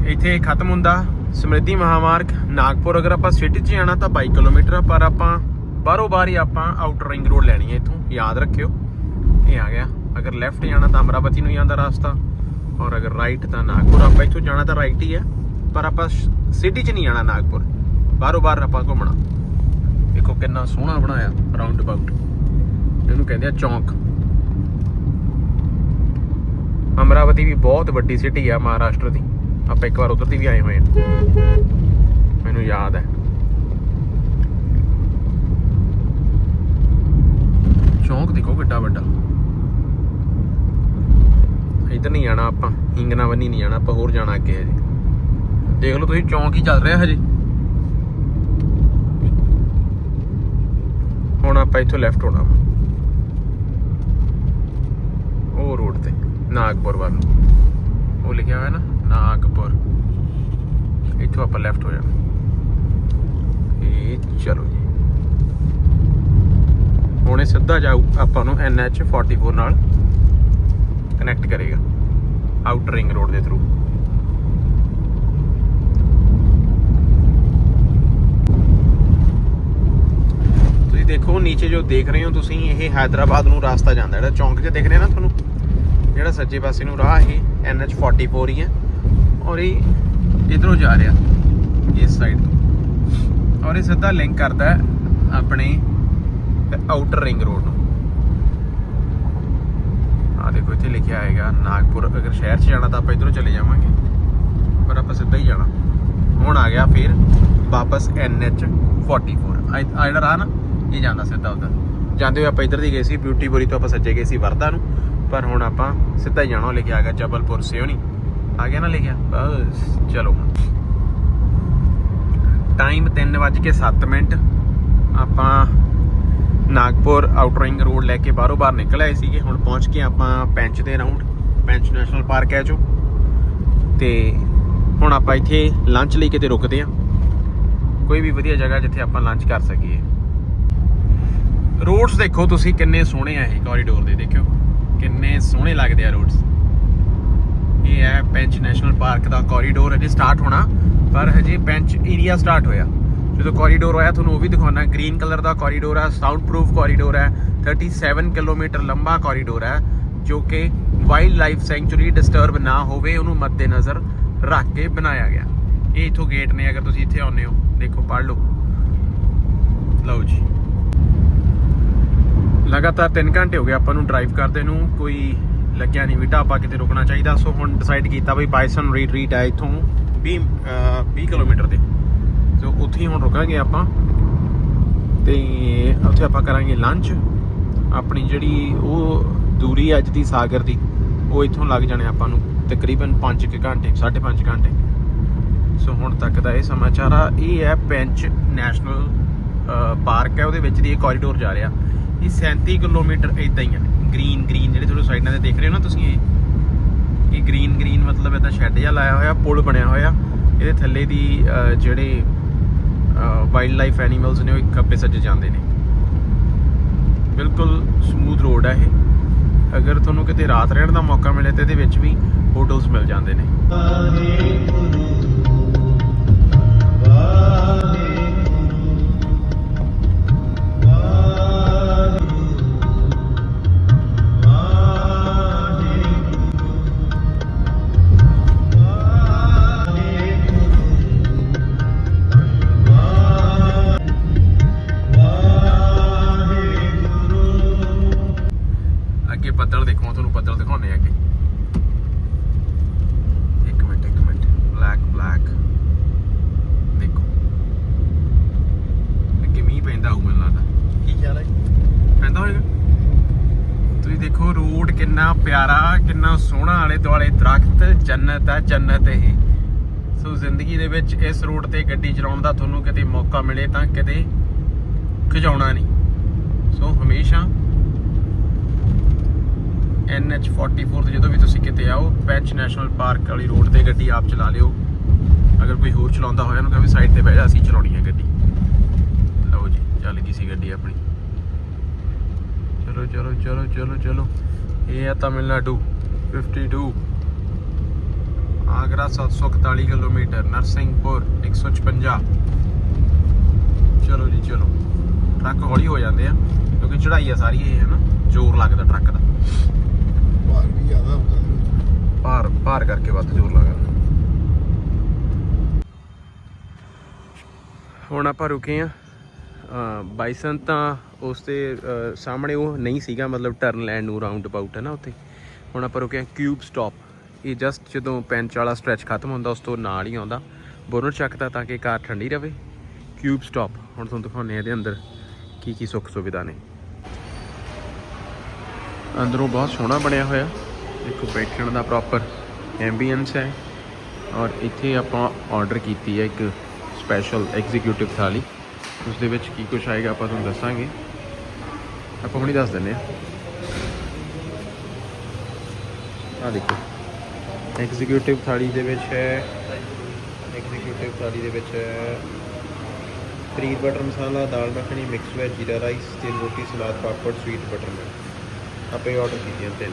ਇੱਥੇ ਖਤਮ ਹੁੰਦਾ ਸਮ੍ਰਿੱਧੀ ਮਹਾਮਾਰਗ। ਨਾਗਪੁਰ ਅਗਰ ਆਪਾਂ ਸਿਟੀ 'ਚ ਜਾਣਾ ਤਾਂ 22 ਕਿਲੋਮੀਟਰ ਆ ਪਰ ਆਪਾਂ ਬਾਹਰੋਂ ਬਾਹਰ ਹੀ ਆਪਾਂ ਆਊਟਰ ਰਿੰਗ ਰੋਡ ਲੈਣੀ ਹੈ ਇੱਥੋਂ। ਯਾਦ ਰੱਖਿਓ। ਇਹ ਆ ਗਿਆ। ਅਗਰ ਲੈਫਟ ਜਾਣਾ ਤਾਂ ਅਮਰਾਵਤੀ ਨੂੰ ਜਾਂਦਾ ਰਸਤਾ ਔਰ ਅਗਰ ਰਾਈਟ ਤਾਂ ਨਾਗਪੁਰ। ਆਪਾਂ ਇੱਥੋਂ ਜਾਣਾ ਤਾਂ ਰਾਈਟ ਹੀ ਹੈ, ਪਰ ਆਪਾਂ ਸਿਟੀ 'ਚ ਨਹੀਂ ਜਾਣਾ ਨਾਗਪੁਰ। ਬਾਹਰੋਂ ਬਾਹਰ ਆਪਾਂ ਘੁੰਮਣਾ। ਦੇਖੋ ਕਿੰਨਾ ਸੋਹਣਾ ਬਣਾਇਆ ਰਾਉਂਡ ਅਬਾਊਟ ਇਹਨੂੰ ਕਹਿੰਦੇ ਆ ਚੌਂਕ। ਅਮਰਾਵਤੀ ਵੀ ਬਹੁਤ ਵੱਡੀ ਸਿਟੀ ਆ ਮਹਾਰਾਸ਼ਟਰ ਦੀ। ਆਪਾਂ ਇੱਕ ਵਾਰ ਉਧਰ ਦੀ ਵੀ ਆਏ ਹੋਏ ਆ ਮੈਨੂੰ ਯਾਦ ਹੈ। ਚੌਂਕ ਦੇਖੋ ਕਿੱਡਾ ਵੱਡਾ। ਇੱਧਰ ਨਹੀਂ ਜਾਣਾ ਆਪਾਂ ਹਿੰਗਨਾ ਬੰਨੀ ਨਹੀਂ ਜਾਣਾ, ਆਪਾਂ ਹੋਰ ਜਾਣਾ ਅੱਗੇ ਹਜੇ। ਦੇਖ ਲਓ ਤੁਸੀਂ ਚੌਂਕ ਹੀ ਚੱਲ ਰਿਹਾ ਹਜੇ। ਹੁਣ ਆਪਾਂ ਇੱਥੋਂ ਲੈਫਟ ਹੋਣਾ ਉਹ ਰੋਡ ਤੇ, ਨਾਗਪੁਰ ਵੱਲ ਨੂੰ। ਉਹ ਲਿਖਿਆ ਹੋਇਆ ਨਾ, ਨਾਗਪੁਰ। ਇੱਥੋਂ ਆਪਾਂ ਲੈਫਟ ਹੋ ਜਾਣਾ। ਇਹ ਚਲੋ ਜੀ। ਹੁਣ ਇਹ ਸਿੱਧਾ ਜਾਊ ਆਪਾਂ ਨੂੰ NH 44 ਨਾਲ। ਕਨੈਕਟ ਕਰੇਗਾ ਆਊਟਰ ਰਿੰਗ ਰੋਡ ਦੇ ਥਰੂ ਤੁਸੀਂ ਦੇਖੋ, ਨੀਚੇ ਜੋ ਦੇਖ ਰਹੇ ਹੋ ਤੁਸੀਂ, ਇਹ ਹైదరాబాద్ ਨੂੰ ਰਾਸਤਾ ਜਾਂਦਾ। ਜਿਹੜਾ ਚੌਂਕ 'ਚ ਰਹੇ ਹੋ ਨਾ ਤੁਹਾਨੂੰ, ਜਿਹੜਾ ਸੱਜੇ ਪਾਸੇ ਨੂੰ ਰਾਹ, ਇਹ NH 44 ਹੀ ਹੈ। ਔਰ ਇਹ ਇਧਰੋਂ ਜਾ ਰਿਹਾ, ਇਸ ਸਾਈਡ ਔਰ ਇਹ ਸਿੱਧਾ ਲਿੰਕ ਕਰਦਾ ਆਪਣੇ ਆਊਟਰ ਰਿੰਗ ਰੋਡ ਨੂੰ। ਦੇਖੋ, ਇੱਥੇ ਲਿਖਿਆ ਆਏਗਾ ਨਾਗਪੁਰ ਅਗਰ ਸ਼ਹਿਰ 'ਚ ਜਾਣਾ ਤਾਂ ਆਪਾਂ ਇਧਰੋਂ ਚਲੇ ਜਾਵਾਂਗੇ। ਪਰ ਆਪਾਂ ਸਿੱਧਾ ਹੀ ਜਾਣਾ। ਹੁਣ ਆ ਗਿਆ ਫਿਰ ਵਾਪਸ NH44 ਆ ਜਿਹੜਾ ਰਾਹ ਨਾ, ਇਹ ਜਾਂਦਾ ਸਿੱਧਾ ਉਧਰ। ਜਾਂਦੇ ਹੋਏ ਆਪਾਂ ਇਧਰ ਦੀ ਗਏ ਸੀ ਬਿਊਟੀਪੁਰੀ ਤੋਂ ਆਪਾਂ ਸੱਜੇ ਗਏ ਸੀ ਵਰਧਾ ਨੂੰ। ਪਰ ਹੁਣ ਆਪਾਂ ਸਿੱਧਾ ਹੀ ਜਾਣਾ, ਉਹ ਲਿਖਿਆ ਆ ਗਿਆ ਜਬਲਪੁਰ ਸਿਓਨੀ ਆ ਗਿਆ ਨਾ ਲਿਖਿਆ? ਬਸ, ਚਲੋ ਟਾਈਮ 3:07 ਮਿੰਟ। ਆਪਾਂ ਨਾਗਪੁਰ ਆਊਟਰ ਰਿੰਗ ਰੋਡ ਲੈ ਕੇ ਬਾਹਰੋਂ ਬਾਹਰ ਨਿਕਲ ਆਏ ਸੀਗੇ। ਹੁਣ ਪਹੁੰਚ ਕੇ ਆਪਾਂ ਪੈਂਚ ਦੇ ਰਾਉਂਡ ਪੈਂਚ ਨੈਸ਼ਨਲ ਪਾਰਕ ਹੈ ਜੋ। ਤੇ ਹੁਣ ਆਪਾਂ ਇੱਥੇ ਲੰਚ ਲਈ ਕਿਤੇ ਰੁਕਦੇ ਆ ਕੋਈ ਵੀ ਵਧੀਆ ਜਗ੍ਹਾ ਜਿੱਥੇ ਆਪਾਂ ਲੰਚ ਕਰ ਸਕੀਏ। ਰੋਡਸ ਦੇਖੋ ਤੁਸੀਂ ਕਿੰਨੇ ਸੋਹਣੇ ਆ ਇਹ ਕੋਰੀਡੋਰ ਦੇ, ਦੇਖਿਓ। ਕਿੰਨੇ ਸੋਹਣੇ ਲੱਗਦੇ ਆ ਰੋਡਸ ਇਹ ਹੈ ਪੈਂਚ ਨੈਸ਼ਨਲ ਪਾਰਕ ਦਾ ਕੋਰੀਡੋਰ ਅਜੇ ਸਟਾਰਟ ਹੋਣਾ, ਪਰ ਹਜੇ ਪੈਂਚ ਏਰੀਆ ਸਟਾਰਟ ਹੋਇਆ। ਜਦੋਂ ਕੋਰੀਡੋਰ ਹੋਇਆ ਤੁਹਾਨੂੰ ਉਹ ਵੀ ਦਿਖਾਉਣਾ। ਗ੍ਰੀਨ ਕਲਰ ਦਾ ਕੋਰੀਡੋਰ ਹੈ ਸਾਊਂਡ ਪ੍ਰੂਫ ਕੋਰੀਡੋਰ ਹੈ 37 ਕਿਲੋਮੀਟਰ ਲੰਬਾ ਕੋਰੀਡੋਰ ਹੈ ਜੋ ਕਿ ਵਾਈਲਡ ਲਾਈਫ ਸੈਂਚੁਰੀ ਡਿਸਟਰਬ ਨਾ ਹੋਵੇ, ਉਹਨੂੰ ਮੱਦੇਨਜ਼ਰ ਰੱਖ ਕੇ ਬਣਾਇਆ ਗਿਆ। ਇਹ ਇਥੋਂ ਗੇਟ ਨੇ, ਅਗਰ ਤੁਸੀਂ ਇੱਥੇ ਆਉਂਦੇ ਹੋ, ਦੇਖੋ, ਪੜ੍ਹ ਲਓ। ਲਓ ਜੀ। ਲਗਾਤਾਰ 3 ਘੰਟੇ ਹੋ ਗਏ ਆਪਾਂ ਨੂੰ ਡਰਾਈਵ ਕਰਦੇ ਨੂੰ, ਕੋਈ ਲੱਗਿਆ ਨਹੀਂ ਵੀਟਾ ਆਪਾਂ ਕਿਤੇ ਰੁਕਣਾ ਚਾਹੀਦਾ। ਸੋ ਹੁਣ ਡਿਸਾਈਡ ਕੀਤਾ ਵੀ ਬਾਈਸਨ ਰੀਟਰੀਟ ਹੈ ਇਥੋਂ 20 ਅਹ 20 ਕਿਲੋਮੀਟਰ ਦੇ ਸੋ ਉੱਥੇ ਹੀ ਹੁਣ ਰੁਕਾਂਗੇ ਆਪਾਂ ਤੇ ਉੱਥੇ ਆਪਾਂ ਕਰਾਂਗੇ ਲੰਚ ਆਪਣੀ ਜਿਹੜੀ ਉਹ ਦੂਰੀ ਹੈ ਅੱਜ ਦੀ ਸਾਗਰ ਦੀ, ਉਹ ਇੱਥੋਂ ਲੱਗ ਜਾਣੇ ਆਪਾਂ ਨੂੰ ਤਕਰੀਬਨ 5 ਕਿ ਘੰਟੇ 5.5 ਘੰਟੇ। ਸੋ ਹੁਣ ਤੱਕ ਦਾ ਇਹ ਸਮਾਚਾਰ ਆ, ਇਹ ਹੈ ਪੈਂਚ ਨੈਸ਼ਨਲ ਪਾਰਕ ਹੈ, ਉਹਦੇ ਵਿੱਚ ਦੀ ਇਹ ਕੋਰੀਡੋਰ ਜਾ ਰਿਹਾ। ਇਹ 37 ਕਿਲੋਮੀਟਰ ਇਦਾਂ ਹੀ ਆ ਗ੍ਰੀਨ ਗ੍ਰੀਨ ਜਿਹੜੇ ਤੁਹਾਨੂੰ ਸਾਈਡਾਂ ਤੇ ਦੇਖ ਰਹੇ ਹੋ ਨਾ ਤੁਸੀਂ ਇਹ। ਇਹ ਗ੍ਰੀਨ ਗ੍ਰੀਨ ਮਤਲਬ ਇਹਦਾ ਸ਼ੈੱਡ ਜਿਹਾ ਲਾਇਆ ਹੋਇਆ, ਪੁਲ ਬਣਿਆ ਹੋਇਆ। ਇਹਦੇ ਥੱਲੇ ਦੀ ਜਿਹੜੇ ਵਾਈਲਡ ਲਾਈਫ ਐਨੀਮਲਸ ਨੇ ਉਹ ਇੱਕ ਖੱਬੇ ਸੱਜੇ ਜਾਂਦੇ ਨੇ। ਬਿਲਕੁਲ ਸਮੂਥ ਰੋਡ ਹੈ ਇਹ। ਅਗਰ ਤੁਹਾਨੂੰ ਕਿਤੇ ਰਾਤ ਰਹਿਣ ਦਾ ਮੌਕਾ ਮਿਲੇ ਤੇ ਇਹਦੇ ਵਿੱਚ ਵੀ ਹੋਟਲਸ ਮਿਲ ਜਾਂਦੇ ਨੇ ਵਿੱਚ ਇਸ ਰੋਡ ਤੇ ਗੱਡੀ ਚਲਾਉਣ ਦਾ ਤੁਹਾਨੂੰ ਕਿਤੇ ਮੌਕਾ ਮਿਲੇ ਤਾਂ ਕਿਤੇ ਖਿਜਾਉਣਾ ਨਹੀਂ। ਸੋ ਹਮੇਸ਼ਾ NH44 ਤੇ ਜਦੋਂ ਵੀ ਤੁਸੀਂ ਕਿਤੇ ਆਓ, ਪੈਂਚ ਨੈਸ਼ਨਲ ਪਾਰਕ ਵਾਲੀ ਰੋਡ ਤੇ ਗੱਡੀ ਆਪ ਚਲਾ ਲਿਓ। ਅਗਰ ਕੋਈ ਹੋਰ ਚਲਾਉਂਦਾ ਹੋਇਆ ਉਹਨੂੰ ਕਹੇ ਸਾਈਡ ਤੇ ਬਹਿ ਜਾ, ਅਸੀਂ ਚਲਾਉਣੀ ਹੈ ਗੱਡੀ। ਲਓ ਜੀ, ਚੱਲ ਗਈ ਸੀ ਗੱਡੀ ਆਪਣੀ। ਚਲੋ ਚਲੋ ਚਲੋ ਚਲੋ ਚਲੋ। ਇਹ ਆ ਤਾਮਿਲਨਾਡੂ 52 ਆਗਰਾ 741 ਕਿਲੋਮੀਟਰ ਨਰਸਿੰਘਪੁਰ 156 ਚਲੋ ਜੀ ਚਲੋ। ਟਰੱਕ ਹੌਲੀ ਹੋ ਜਾਂਦੇ ਆ ਕਿਉਂਕਿ ਚੜਾਈ ਆ ਸਾਰੀ ਇਹ ਹੈ ਨਾ ਜ਼ੋਰ ਲੱਗਦਾ ਟਰੱਕ ਦਾ। ਭਾਰ ਵੀ ਜ਼ਿਆਦਾ ਹੁੰਦਾ। ਭਾਰ ਭਾਰ ਕਰਕੇ ਵੱਧ ਜ਼ੋਰ ਲੱਗਦਾ। ਹੁਣ ਆਪਾਂ ਰੁਕੇ ਆ ਬਾਈਸਨ ਤਾਂ ਉਸ ਤੇ ਸਾਹਮਣੇ ਉਹ ਨਹੀਂ ਸੀਗਾ ਮਤਲਬ ਟਰਨ ਲੈਣ ਨੂੰ ਰਾਉਂਡ ਅਬਾਊਟ ਹੈ ਨਾ ਉੱਥੇ। ਹੁਣ ਆਪਾਂ ਰੁਕੇ ਆ ਕਿਊਬ ਸਟਾਪ ਇਹ ਜਸਟ ਜਦੋਂ ਪੈਂਚ ਵਾਲਾ ਸਟ੍ਰੈਚ ਖਤਮ ਹੁੰਦਾ, ਉਸ ਤੋਂ ਨਾਲ ਹੀ ਆਉਂਦਾ। ਬੋਨਟ ਚੱਕਦਾ ਤਾਂ ਕਿ ਕਾਰ ਠੰਡੀ ਰਵੇ। ਕਿਊਬ ਸਟਾਪ ਹੁਣ ਤੁਹਾਨੂੰ ਦਿਖਾਉਂਦੇ ਆ ਇਹਦੇ ਅੰਦਰ ਕੀ ਕੀ ਸੁੱਖ ਸੁਵਿਧਾ ਨੇ। ਅੰਦਰੋਂ ਬਹੁਤ ਸੋਹਣਾ ਬਣਿਆ ਹੋਇਆ। ਦੇਖੋ, ਬੈਠਣ ਦਾ ਪ੍ਰੋਪਰ ਐਂਬੀਐਂਸ ਹੈ। ਔਰ ਇੱਥੇ ਆਪਾਂ ਆਰਡਰ ਕੀਤੀ ਹੈ ਇੱਕ ਸਪੈਸ਼ਲ ਐਗਜ਼ੀਕਿਊਟਿਵ ਥਾਲੀ। ਉਸ ਦੇ ਵਿੱਚ ਕੀ ਕੁਝ ਆਏਗਾ ਆਪਾਂ ਤੁਹਾਨੂੰ ਦੱਸਾਂਗੇ। ਆਪਾਂ ਹੁਣੀ ਦੱਸ ਦਿੰਦੇ ਆ ਆ ਦੇਖੋ। ਐਗਜ਼ੀਕਿਊਟਿਵ ਥਾਲੀ ਦੇ ਵਿੱਚ ਹੈ। ਐਗਜ਼ੀਕਿਊਟਿਵ ਥਾਲੀ ਦੇ ਵਿੱਚ ਹੈ। Paneer butter masala dal makhani mix veg jeera rice ਤਿੰਨ ਰੋਟੀ salad papad sweet butter milk ਆਪੇ ਆਰਡਰ ਕੀਤੀਆਂ ਤਿੰਨ।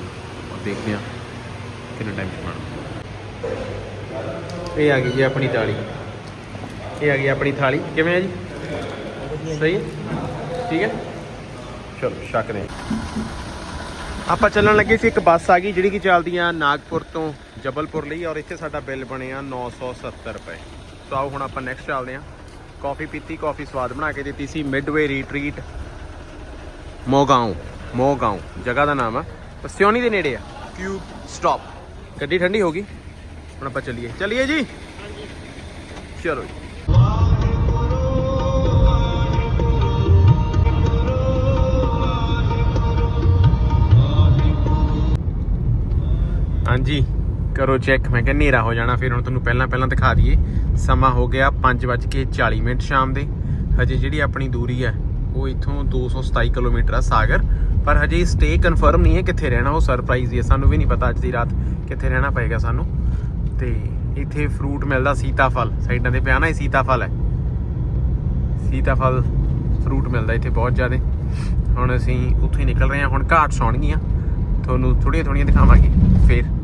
ਹੁਣ ਦੇਖਦੇ ਹਾਂ। ਕਿੰਨਾ ਟਾਈਮ ਚ ਬਣਦਾ ਇਹ ਆ ਗਈ ਜੀ ਆਪਣੀ ਥਾਲੀ। ਇਹ ਆ ਗਈ ਆਪਣੀ ਥਾਲੀ। ਕਿਵੇਂ ਹੈ ਜੀ? ਸਹੀ ਹੈ? ਠੀਕ ਹੈ? ਚਲੋ ਛਕਦੇ ਹਾਂ ਆਪਾਂ ਚੱਲਣ ਲੱਗੇ ਸੀ ਇੱਕ ਬੱਸ ਆ ਗਈ ਜਿਹੜੀ ਕਿ ਚੱਲਦੀ ਆ ਨਾਗਪੁਰ ਤੋਂ ਜਬਲਪੁਰ ਲਈ ਔਰ ਇੱਥੇ ਸਾਡਾ ਬਿੱਲ ਬਣਿਆ 970 ਰੁਪਏ। ਸੋ ਆਓ ਹੁਣ ਆਪਾਂ ਨੈਕਸਟ ਚੱਲਦੇ ਹਾਂ। ਕਾਫੀ ਪੀਤੀ ਕਾਫੀ ਸਵਾਦ ਬਣਾ ਕੇ ਦਿੱਤੀ ਸੀ ਮਿਡਵੇ ਰੀਟਰੀਟ ਮੋਗਾਉਂ ਮੋਗਾਉਂ ਜਗ੍ਹਾ ਦਾ ਨਾਮ ਆ। ਪਸਿਓਨੀ ਦੇ ਨੇੜੇ ਆ। ਕਿਊਬ ਸਟਾਪ ਗੱਡੀ ਠੰਡੀ ਹੋ ਗਈ? ਹੁਣ ਆਪਾਂ ਚੱਲੀਏ। ਚੱਲੀਏ ਜੀ? ਚਲੋ ਜੀ। ਹਾਂਜੀ, ਕਰੋ ਚੈੱਕ ਮੈਂ ਕਿਹਾ ਹਨੇਰਾ ਹੋ ਜਾਣਾ, ਫਿਰ ਹੁਣ ਤੁਹਾਨੂੰ ਪਹਿਲਾਂ ਪਹਿਲਾਂ ਦਿਖਾ ਦਈਏ। ਸਮਾਂ ਹੋ ਗਿਆ 5:40 ਮਿੰਟ ਸ਼ਾਮ ਦੇ। ਹਜੇ ਜਿਹੜੀ ਆਪਣੀ ਦੂਰੀ ਹੈ, ਉਹ ਇਥੋਂ 227 ਕਿਲੋਮੀਟਰ ਆ ਸਾਗਰ। ਪਰ ਹਜੇ ਸਟੇ ਕਨਫਰਮ ਨਹੀਂ ਹੈ ਕਿੱਥੇ ਰਹਿਣਾ, ਉਹ ਸਰਪ੍ਰਾਈਜ਼ ਹੀ ਹੈ। ਸਾਨੂੰ ਵੀ ਨਹੀਂ ਪਤਾ ਅੱਜ ਦੀ ਰਾਤ ਕਿੱਥੇ ਰਹਿਣਾ ਪਏਗਾ ਸਾਨੂੰ। ਤੇ ਇੱਥੇ ਫਰੂਟ ਮਿਲਦਾ ਸੀਤਾਫਲ, ਸਾਈਡਾਂ ਤੇ ਪਿਆ ਨਾ ਇਹ ਸੀਤਾਫਲ ਹੈ। ਸੀਤਾਫਲ ਫਰੂਟ ਮਿਲਦਾ ਇੱਥੇ ਬਹੁਤ ਜ਼ਿਆਦਾ। ਹੁਣ ਅਸੀਂ ਉੱਥੋਂ ਹੀ ਨਿਕਲ ਰਹੇ ਹਾਂ, ਹੁਣ ਘਾਟ ਸੌਣਗੀਆਂ। ਤੁਹਾਨੂੰ ਥੋੜੀਆਂ ਥੋੜੀਆਂ ਦਿਖਾਵਾਂਗੇ, ਫੇਰ।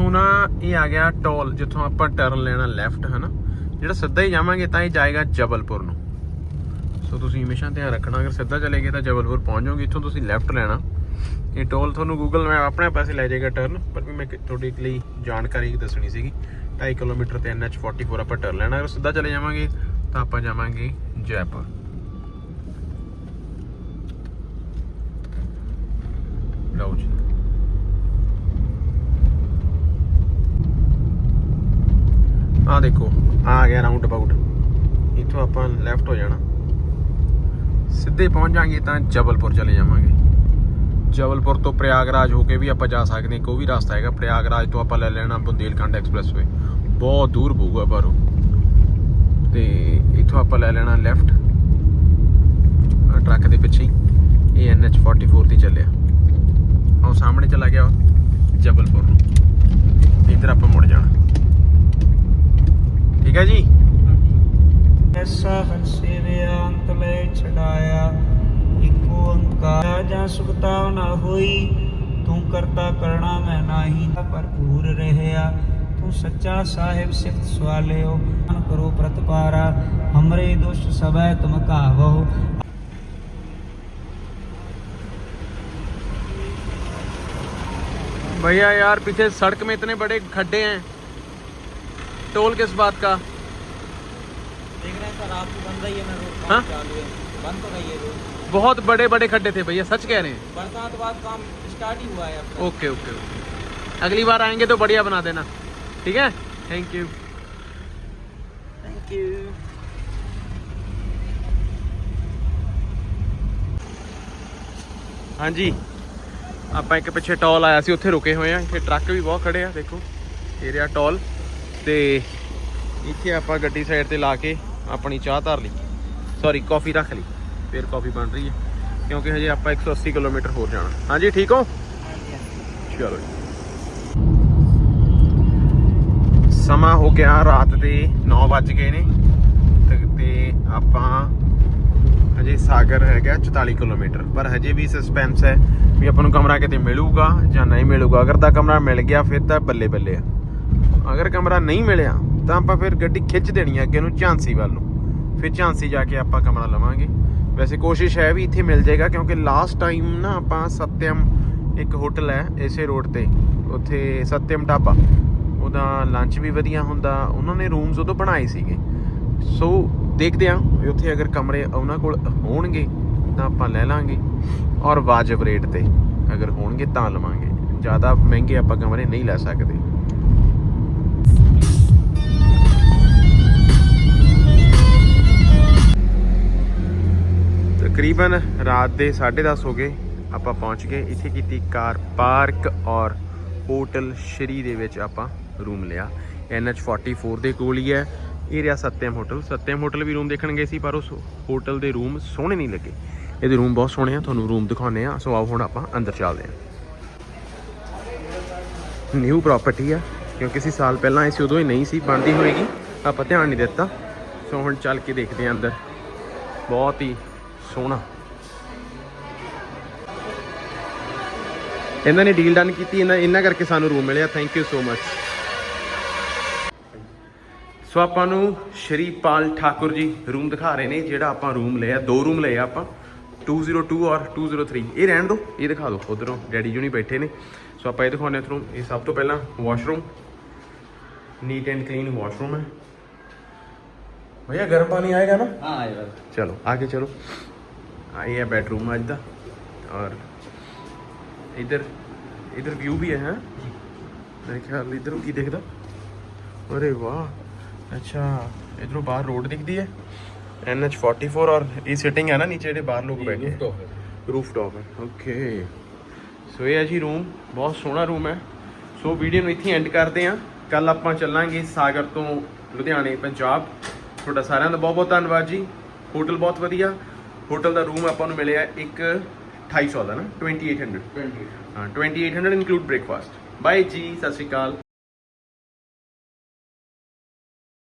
ਇੱਥੋਂ ਨਾ ਇਹ ਆ ਗਿਆ ਟੋਲ, ਜਿੱਥੋਂ ਆਪਾਂ ਟਰਨ ਲੈਣਾ ਲੈਫਟ ਹਨਾ? ਜਿਹੜਾ ਸਿੱਧਾ ਹੀ ਜਾਵਾਂਗੇ ਤਾਂ ਇਹ ਜਾਏਗਾ ਜਬਲਪੁਰ ਨੂੰ। ਸੋ ਤੁਸੀਂ ਹਮੇਸ਼ਾ ਧਿਆਨ ਰੱਖਣਾ, ਅਗਰ ਸਿੱਧਾ ਚਲੇਗੇ ਤਾਂ ਜਬਲਪੁਰ ਪਹੁੰਚ ਜਾਓਗੇ, ਇੱਥੋਂ ਤੁਸੀਂ ਲੈਫਟ ਲੈਣਾ। ਇਹ ਟੋਲ ਤੁਹਾਨੂੰ ਗੂਗਲ ਮੈਪ ਆਪਣੇ ਪਾਸੇ ਲੈ ਜਾਏਗਾ ਟਰਨ ਪਰ ਵੀ ਮੈਂ ਕਿ- ਤੁਹਾਡੇ ਲਈ ਜਾਣਕਾਰੀ ਦੱਸਣੀ ਸੀਗੀ। 2.5 ਕਿਲੋਮੀਟਰ ਤੇ NH44 ਆਪਾਂ ਟਰਨ ਲੈਣਾ, ਅਗਰ ਸਿੱਧਾ ਚਲੇ ਜਾਵਾਂਗੇ ਤਾਂ ਆਪਾਂ ਜਾਵਾਂਗੇ ਜੈਪੁਰ। ਲਓ ਜੀ। ਆ ਦੇਖੋ ਆ ਗਿਆ ਰਾਉਂਡ ਅਬਾਊਟ ਇੱਥੋਂ ਆਪਾਂ ਲੈਫਟ ਹੋ ਜਾਣਾ। ਸਿੱਧੇ ਪਹੁੰਚ ਜਾਾਂਗੇ ਤਾਂ ਜਬਲਪੁਰ ਚਲੇ ਜਾਵਾਂਗੇ। ਜਬਲਪੁਰ ਤੋਂ ਪ੍ਰਯਾਗਰਾਜ ਹੋ ਕੇ ਵੀ ਆਪਾਂ ਜਾ ਸਕਦੇ ਹਾਂ ਕੋਈ ਵੀ ਰਸਤਾ ਹੈਗਾ, ਪ੍ਰਯਾਗਰਾਜ ਤੋਂ ਆਪਾਂ ਲੈ ਲੈਣਾ ਬੁੰਦੇਲਖੰਡ ਐਕਸਪ੍ਰੈਸਵੇ ਬਹੁਤ ਦੂਰ ਪਊਗਾ ਪਰ ਉਹ ਤੇ ਇੱਥੋਂ ਆਪਾਂ ਲੈ ਲੈਣਾ ਲੈਫਟ ਟਰੱਕ ਦੇ ਪਿੱਛੇ ਹੀ, ਇਹ NH44 ਤੇ ਚੱਲਿਆ। ਉਹ ਸਾਹਮਣੇ ਚਲਾ ਗਿਆ ਜਬਲਪੁਰ ਨੂੰ। ਇੱਧਰ ਆਪਾਂ ਮੁੜ ਜਾਣਾ। ਠੀਕ ਹੈ ਜੀ ਐਸਾ ਹੰਸੇ ਵੇ ਅੰਤ ਲੈ ਛਡਾਇਆ ਇਕ ਓੰਕਾਰ ਜਾਂ ਸੁਖਤਾ ਨਾ ਹੋਈ ਤੂੰ ਕਰਤਾ ਕਰਣਾ ਮੈਂ ਨਾਹੀ ਭਰਪੂਰ ਰਹਿਆ ਤੂੰ ਸੱਚਾ ਸਾਹਿਬ ਸਿਫਤ ਸਵਾਲਿਓ ਮਨ ਕਰੋ ਪ੍ਰਤਪਾਰਾ ਹਮਰੇ ਦੁਸ਼ ਸਭੈ ਤੁਮ ਕਾਵੋ भैया यार पीछे सड़क में इतने बड़े खड्डे हैं टोल किस बात का देख रहे हैं सर आपको बंद रही है ना रोड हाँ? चालू है बंद तो रही है रोड बहुत बड़े बड़े खड्डे थे भैया सच कह रहे हैं बरसात बाद काम स्टार्ट ही हुआ है अब ओके ओके ओके अगली बार आएंगे तो बढ़िया बना देना ठीक है थैंक यू थैंक यू ਹਾਂਜੀ ਆਪਾਂ ਇੱਕ ਪਿੱਛੇ ਟੋਲ ਆਇਆ ਸੀ ਉੱਥੇ ਰੁਕੇ ਹੋਏ ਆ ਇੱਥੇ ਟਰੱਕ ਵੀ ਬਹੁਤ ਖੜੇ ਆ ਦੇਖੋ ਏਰੀਆ ਟੋਲ ਤੇ ਇੱਥੇ ਆਪਾਂ ਗੱਡੀ ਸਾਈਡ ਤੇ ਲਾ ਕੇ ਆਪਣੀ ਚਾਹ ਧਰ ਲਈ। ਸੌਰੀ ਕਾਫੀ ਰੱਖ ਲਈ। ਫਿਰ ਕਾਫੀ ਬਣ ਰਹੀ ਹੈ ਕਿਉਂਕਿ ਹਜੇ ਆਪਾਂ 180 ਕਿਲੋਮੀਟਰ ਹੋਰ ਜਾਣਾ। ਹਾਂਜੀ ਠੀਕ ਹੋ? ਚਲੋ ਸਮਾਂ ਹੋ ਗਿਆ ਰਾਤ ਦੇ 9 ਵੱਜ ਗਏ ਨੇ ਤੇ- ਤੇ ਆਪਾਂ ਹਜੇ ਸਾਗਰ ਹੈਗਾ 44 ਕਿਲੋਮੀਟਰ। ਪਰ ਹਜੇ ਵੀ ਸਸਪੈਂਸ ਹੈ ਵੀ ਆਪਾਂ ਨੂੰ ਕਮਰਾ ਕਿਤੇ ਮਿਲੂਗਾ ਜਾਂ ਨਹੀਂ ਮਿਲੂਗਾ। ਅਗਰ ਤਾਂ ਕਮਰਾ ਮਿਲ ਗਿਆ ਫਿਰ ਤਾਂ ਬੱਲੇ ਬੱਲੇ ਆ। ਅਗਰ ਕਮਰਾ ਨਹੀਂ ਮਿਲਿਆ, ਤਾਂ ਆਪਾਂ ਫਿਰ ਗੱਡੀ ਖਿੱਚ ਦੇਣੀ ਹੈ ਅੱਗੇ ਨੂੰ ਝਾਂਸੀ ਵੱਲ ਨੂੰ। ਫਿਰ ਝਾਂਸੀ ਜਾ ਕੇ ਆਪਾਂ ਕਮਰਾ ਲਵਾਂਗੇ। ਵੈਸੇ ਕੋਸ਼ਿਸ਼ ਹੈ ਵੀ ਇੱਥੇ ਮਿਲ ਜਾਏਗਾ, ਕਿਉਂਕਿ ਲਾਸਟ ਟਾਈਮ ਨਾ ਆਪਾਂ ਸਤਿਅਮ ਇੱਕ ਹੋਟਲ ਹੈ ਇਸੇ ਰੋਡ ਤੇ। ਉੱਥੇ ਸਤਿਅਮ ਢਾਬਾ। ਉਹਦਾ ਲੰਚ ਵੀ ਵਧੀਆ ਹੁੰਦਾ। ਉਹਨਾਂ ਨੇ ਰੂਮਸ ਉਦੋਂ ਬਣਾਏ ਸੀਗੇ। ਸੋ ਦੇਖਦੇ ਆਂ ਵੀ ਉੱਥੇ ਅਗਰ ਕਮਰੇ ਉਹਨਾਂ ਕੋਲ ਹੋਣਗੇ, ਤਾਂ ਆਪਾਂ ਲੈ ਲਾਂਗੇ। ਔਰ ਵਾਜਬ ਰੇਟ ਤੇ ਅਗਰ ਹੋਣਗੇ, ਤਾਂ ਲਵਾਂਗੇ। ਜ਼ਿਆਦਾ ਮਹਿੰਗੇ ਆਪਾਂ ਕਮਰੇ ਨਹੀਂ ਲੈ ਸਕਦੇ। ਤਕਰੀਬਨ ਰਾਤ ਦੇ 10:30 ਹੋ ਗਏ, ਆਪਾਂ ਪਹੁੰਚ ਗਏ। ਇੱਥੇ ਕੀਤੀ ਕਾਰ ਪਾਰਕ ਔਰ ਹੋਟਲ ਸ਼੍ਰੀ ਦੇ ਵਿੱਚ ਆਪਾਂ ਰੂਮ ਲਿਆ। NH44 ਦੇ ਕੋਲ ਹੀ ਹੈ। ਇਹ ਰਿਹਾ ਸਤਿਅਮ ਹੋਟਲ। ਸਤਿਅਮ ਹੋਟਲ ਵੀ ਰੂਮ ਦੇਖਣ ਗਏ ਸੀ, ਪਰ ਉਸ ਹੋਟਲ ਦੇ ਰੂਮ ਸੋਹਣੇ ਨਹੀਂ ਲੱਗੇ। ਇਹਦੇ ਰੂਮ ਬਹੁਤ ਸੋਹਣੇ ਆ, ਤੁਹਾਨੂੰ ਰੂਮ ਦਿਖਾਉਂਦੇ ਆ ਸੋ ਆਓ ਹੁਣ ਆਪਾਂ ਅੰਦਰ ਚੱਲਦੇ ਆ ਨਿਊ ਪ੍ਰਾਪਰਟੀ ਆ, ਕਿਉਂਕਿ ਅਸੀਂ ਸਾਲ ਪਹਿਲਾਂ ਇਹ ਸੀ, ਉਦੋਂ ਹੀ ਨਹੀਂ ਸੀ ਬਣਦੀ ਹੋਏਗੀ। ਆਪਾਂ ਧਿਆਨ ਨਹੀਂ ਦਿੱਤਾ। ਸੋ ਹੁਣ ਚੱਲ ਕੇ ਦੇਖਦੇ ਆ ਅੰਦਰ। ਬਹੁਤ ਹੀ ਸੋਹਣਾ। ਇਹਨਾਂ ਨੇ ਡੀਲ ਡਨ ਕੀਤੀ ਇਹਨਾਂ ਇਹਨਾਂ ਕਰਕੇ ਸਾਨੂੰ ਰੂਮ ਮਿਲਿਆ। ਥੈਂਕ ਯੂ ਸੋ ਮੱਚ ਸੋ ਆਪਾਂ ਨੂੰ ਸ਼੍ਰੀ ਪਾਲ ਠਾਕੁਰ ਜੀ ਰੂਮ ਦਿਖਾ ਰਹੇ ਨੇ ਜਿਹੜਾ ਆਪਾਂ ਰੂਮ ਲਿਆ ਦੋ ਰੂਮ ਲਏ ਆਪਾਂ। 202 ਔਰ 203 ਇਹ ਰਹਿਣ ਦੋ ਇਹ ਦਿਖਾ ਦੋ। ਉਧਰੋਂ ਡੈਡੀ ਜੂਨੀ ਬੈਠੇ ਨੇ। ਸੋ ਆਪਾਂ ਇਹ ਦਿਖਾਉਂਦੇ ਤੁਹਾਨੂੰ ਇਹ ਸਭ ਤੋਂ ਪਹਿਲਾਂ washroom neat and clean washroom ਹੈ। ਭਈਆ ਗਰਮ ਪਾਣੀ ਆਏਗਾ ਨਾ? ਹਾਂ ਆਏਗਾ। ਚਲੋ ਆ ਕੇ ਚਲੋ। ये है बेडरूम आज का और इधर इधर व्यू भी है हैं मेरे ख्याल इधर की देखदा अरे वाह अच्छा इधरों बाहर रोड दिखती है एन एच फोर्टी फोर और ये सिटिंग है ना नीचे ਜਿਹੜੇ ਬਾਹਰ ਲੋਕ ਬੈਠੇ ਰੂਫ ਟਾਪ ਹੈ ਓਕੇ ਸੋ ਇਹ ਹੈ ਜੀ ਰੂਮ ਬਹੁਤ ਸੋਹਣਾ ਰੂਮ ਹੈ ਸੋ ਵੀਡੀਓ ਨੂੰ ਇੱਥੇ ਐਂਡ ਕਰਦੇ ਹਾਂ ਕੱਲ ਆਪਾਂ ਚੱਲਾਂਗੇ ਸਾਗਰ ਤੋਂ ਲੁਧਿਆਣੇ ਪੰਜਾਬ ਤੁਹਾਡਾ ਸਾਰਿਆਂ ਦਾ ਬਹੁਤ ਬਹੁਤ ਧੰਨਵਾਦ ਜੀ ਹੋਟਲ ਬਹੁਤ ਵਧੀਆ ਹੋਟਲ ਦਾ ਰੂਮ ਆਪਾਂ ਨੂੰ ਮਿਲਿਆ ਇੱਕ 2800 ਦਾ ਨਾ 2800 ਹਾਂ 2800 ਇਨਕਲੂਡ ਬ੍ਰੇਕਫਾਸਟ ਬਾਏ ਜੀ ਸਤਿ ਸ਼੍ਰੀ ਅਕਾਲ।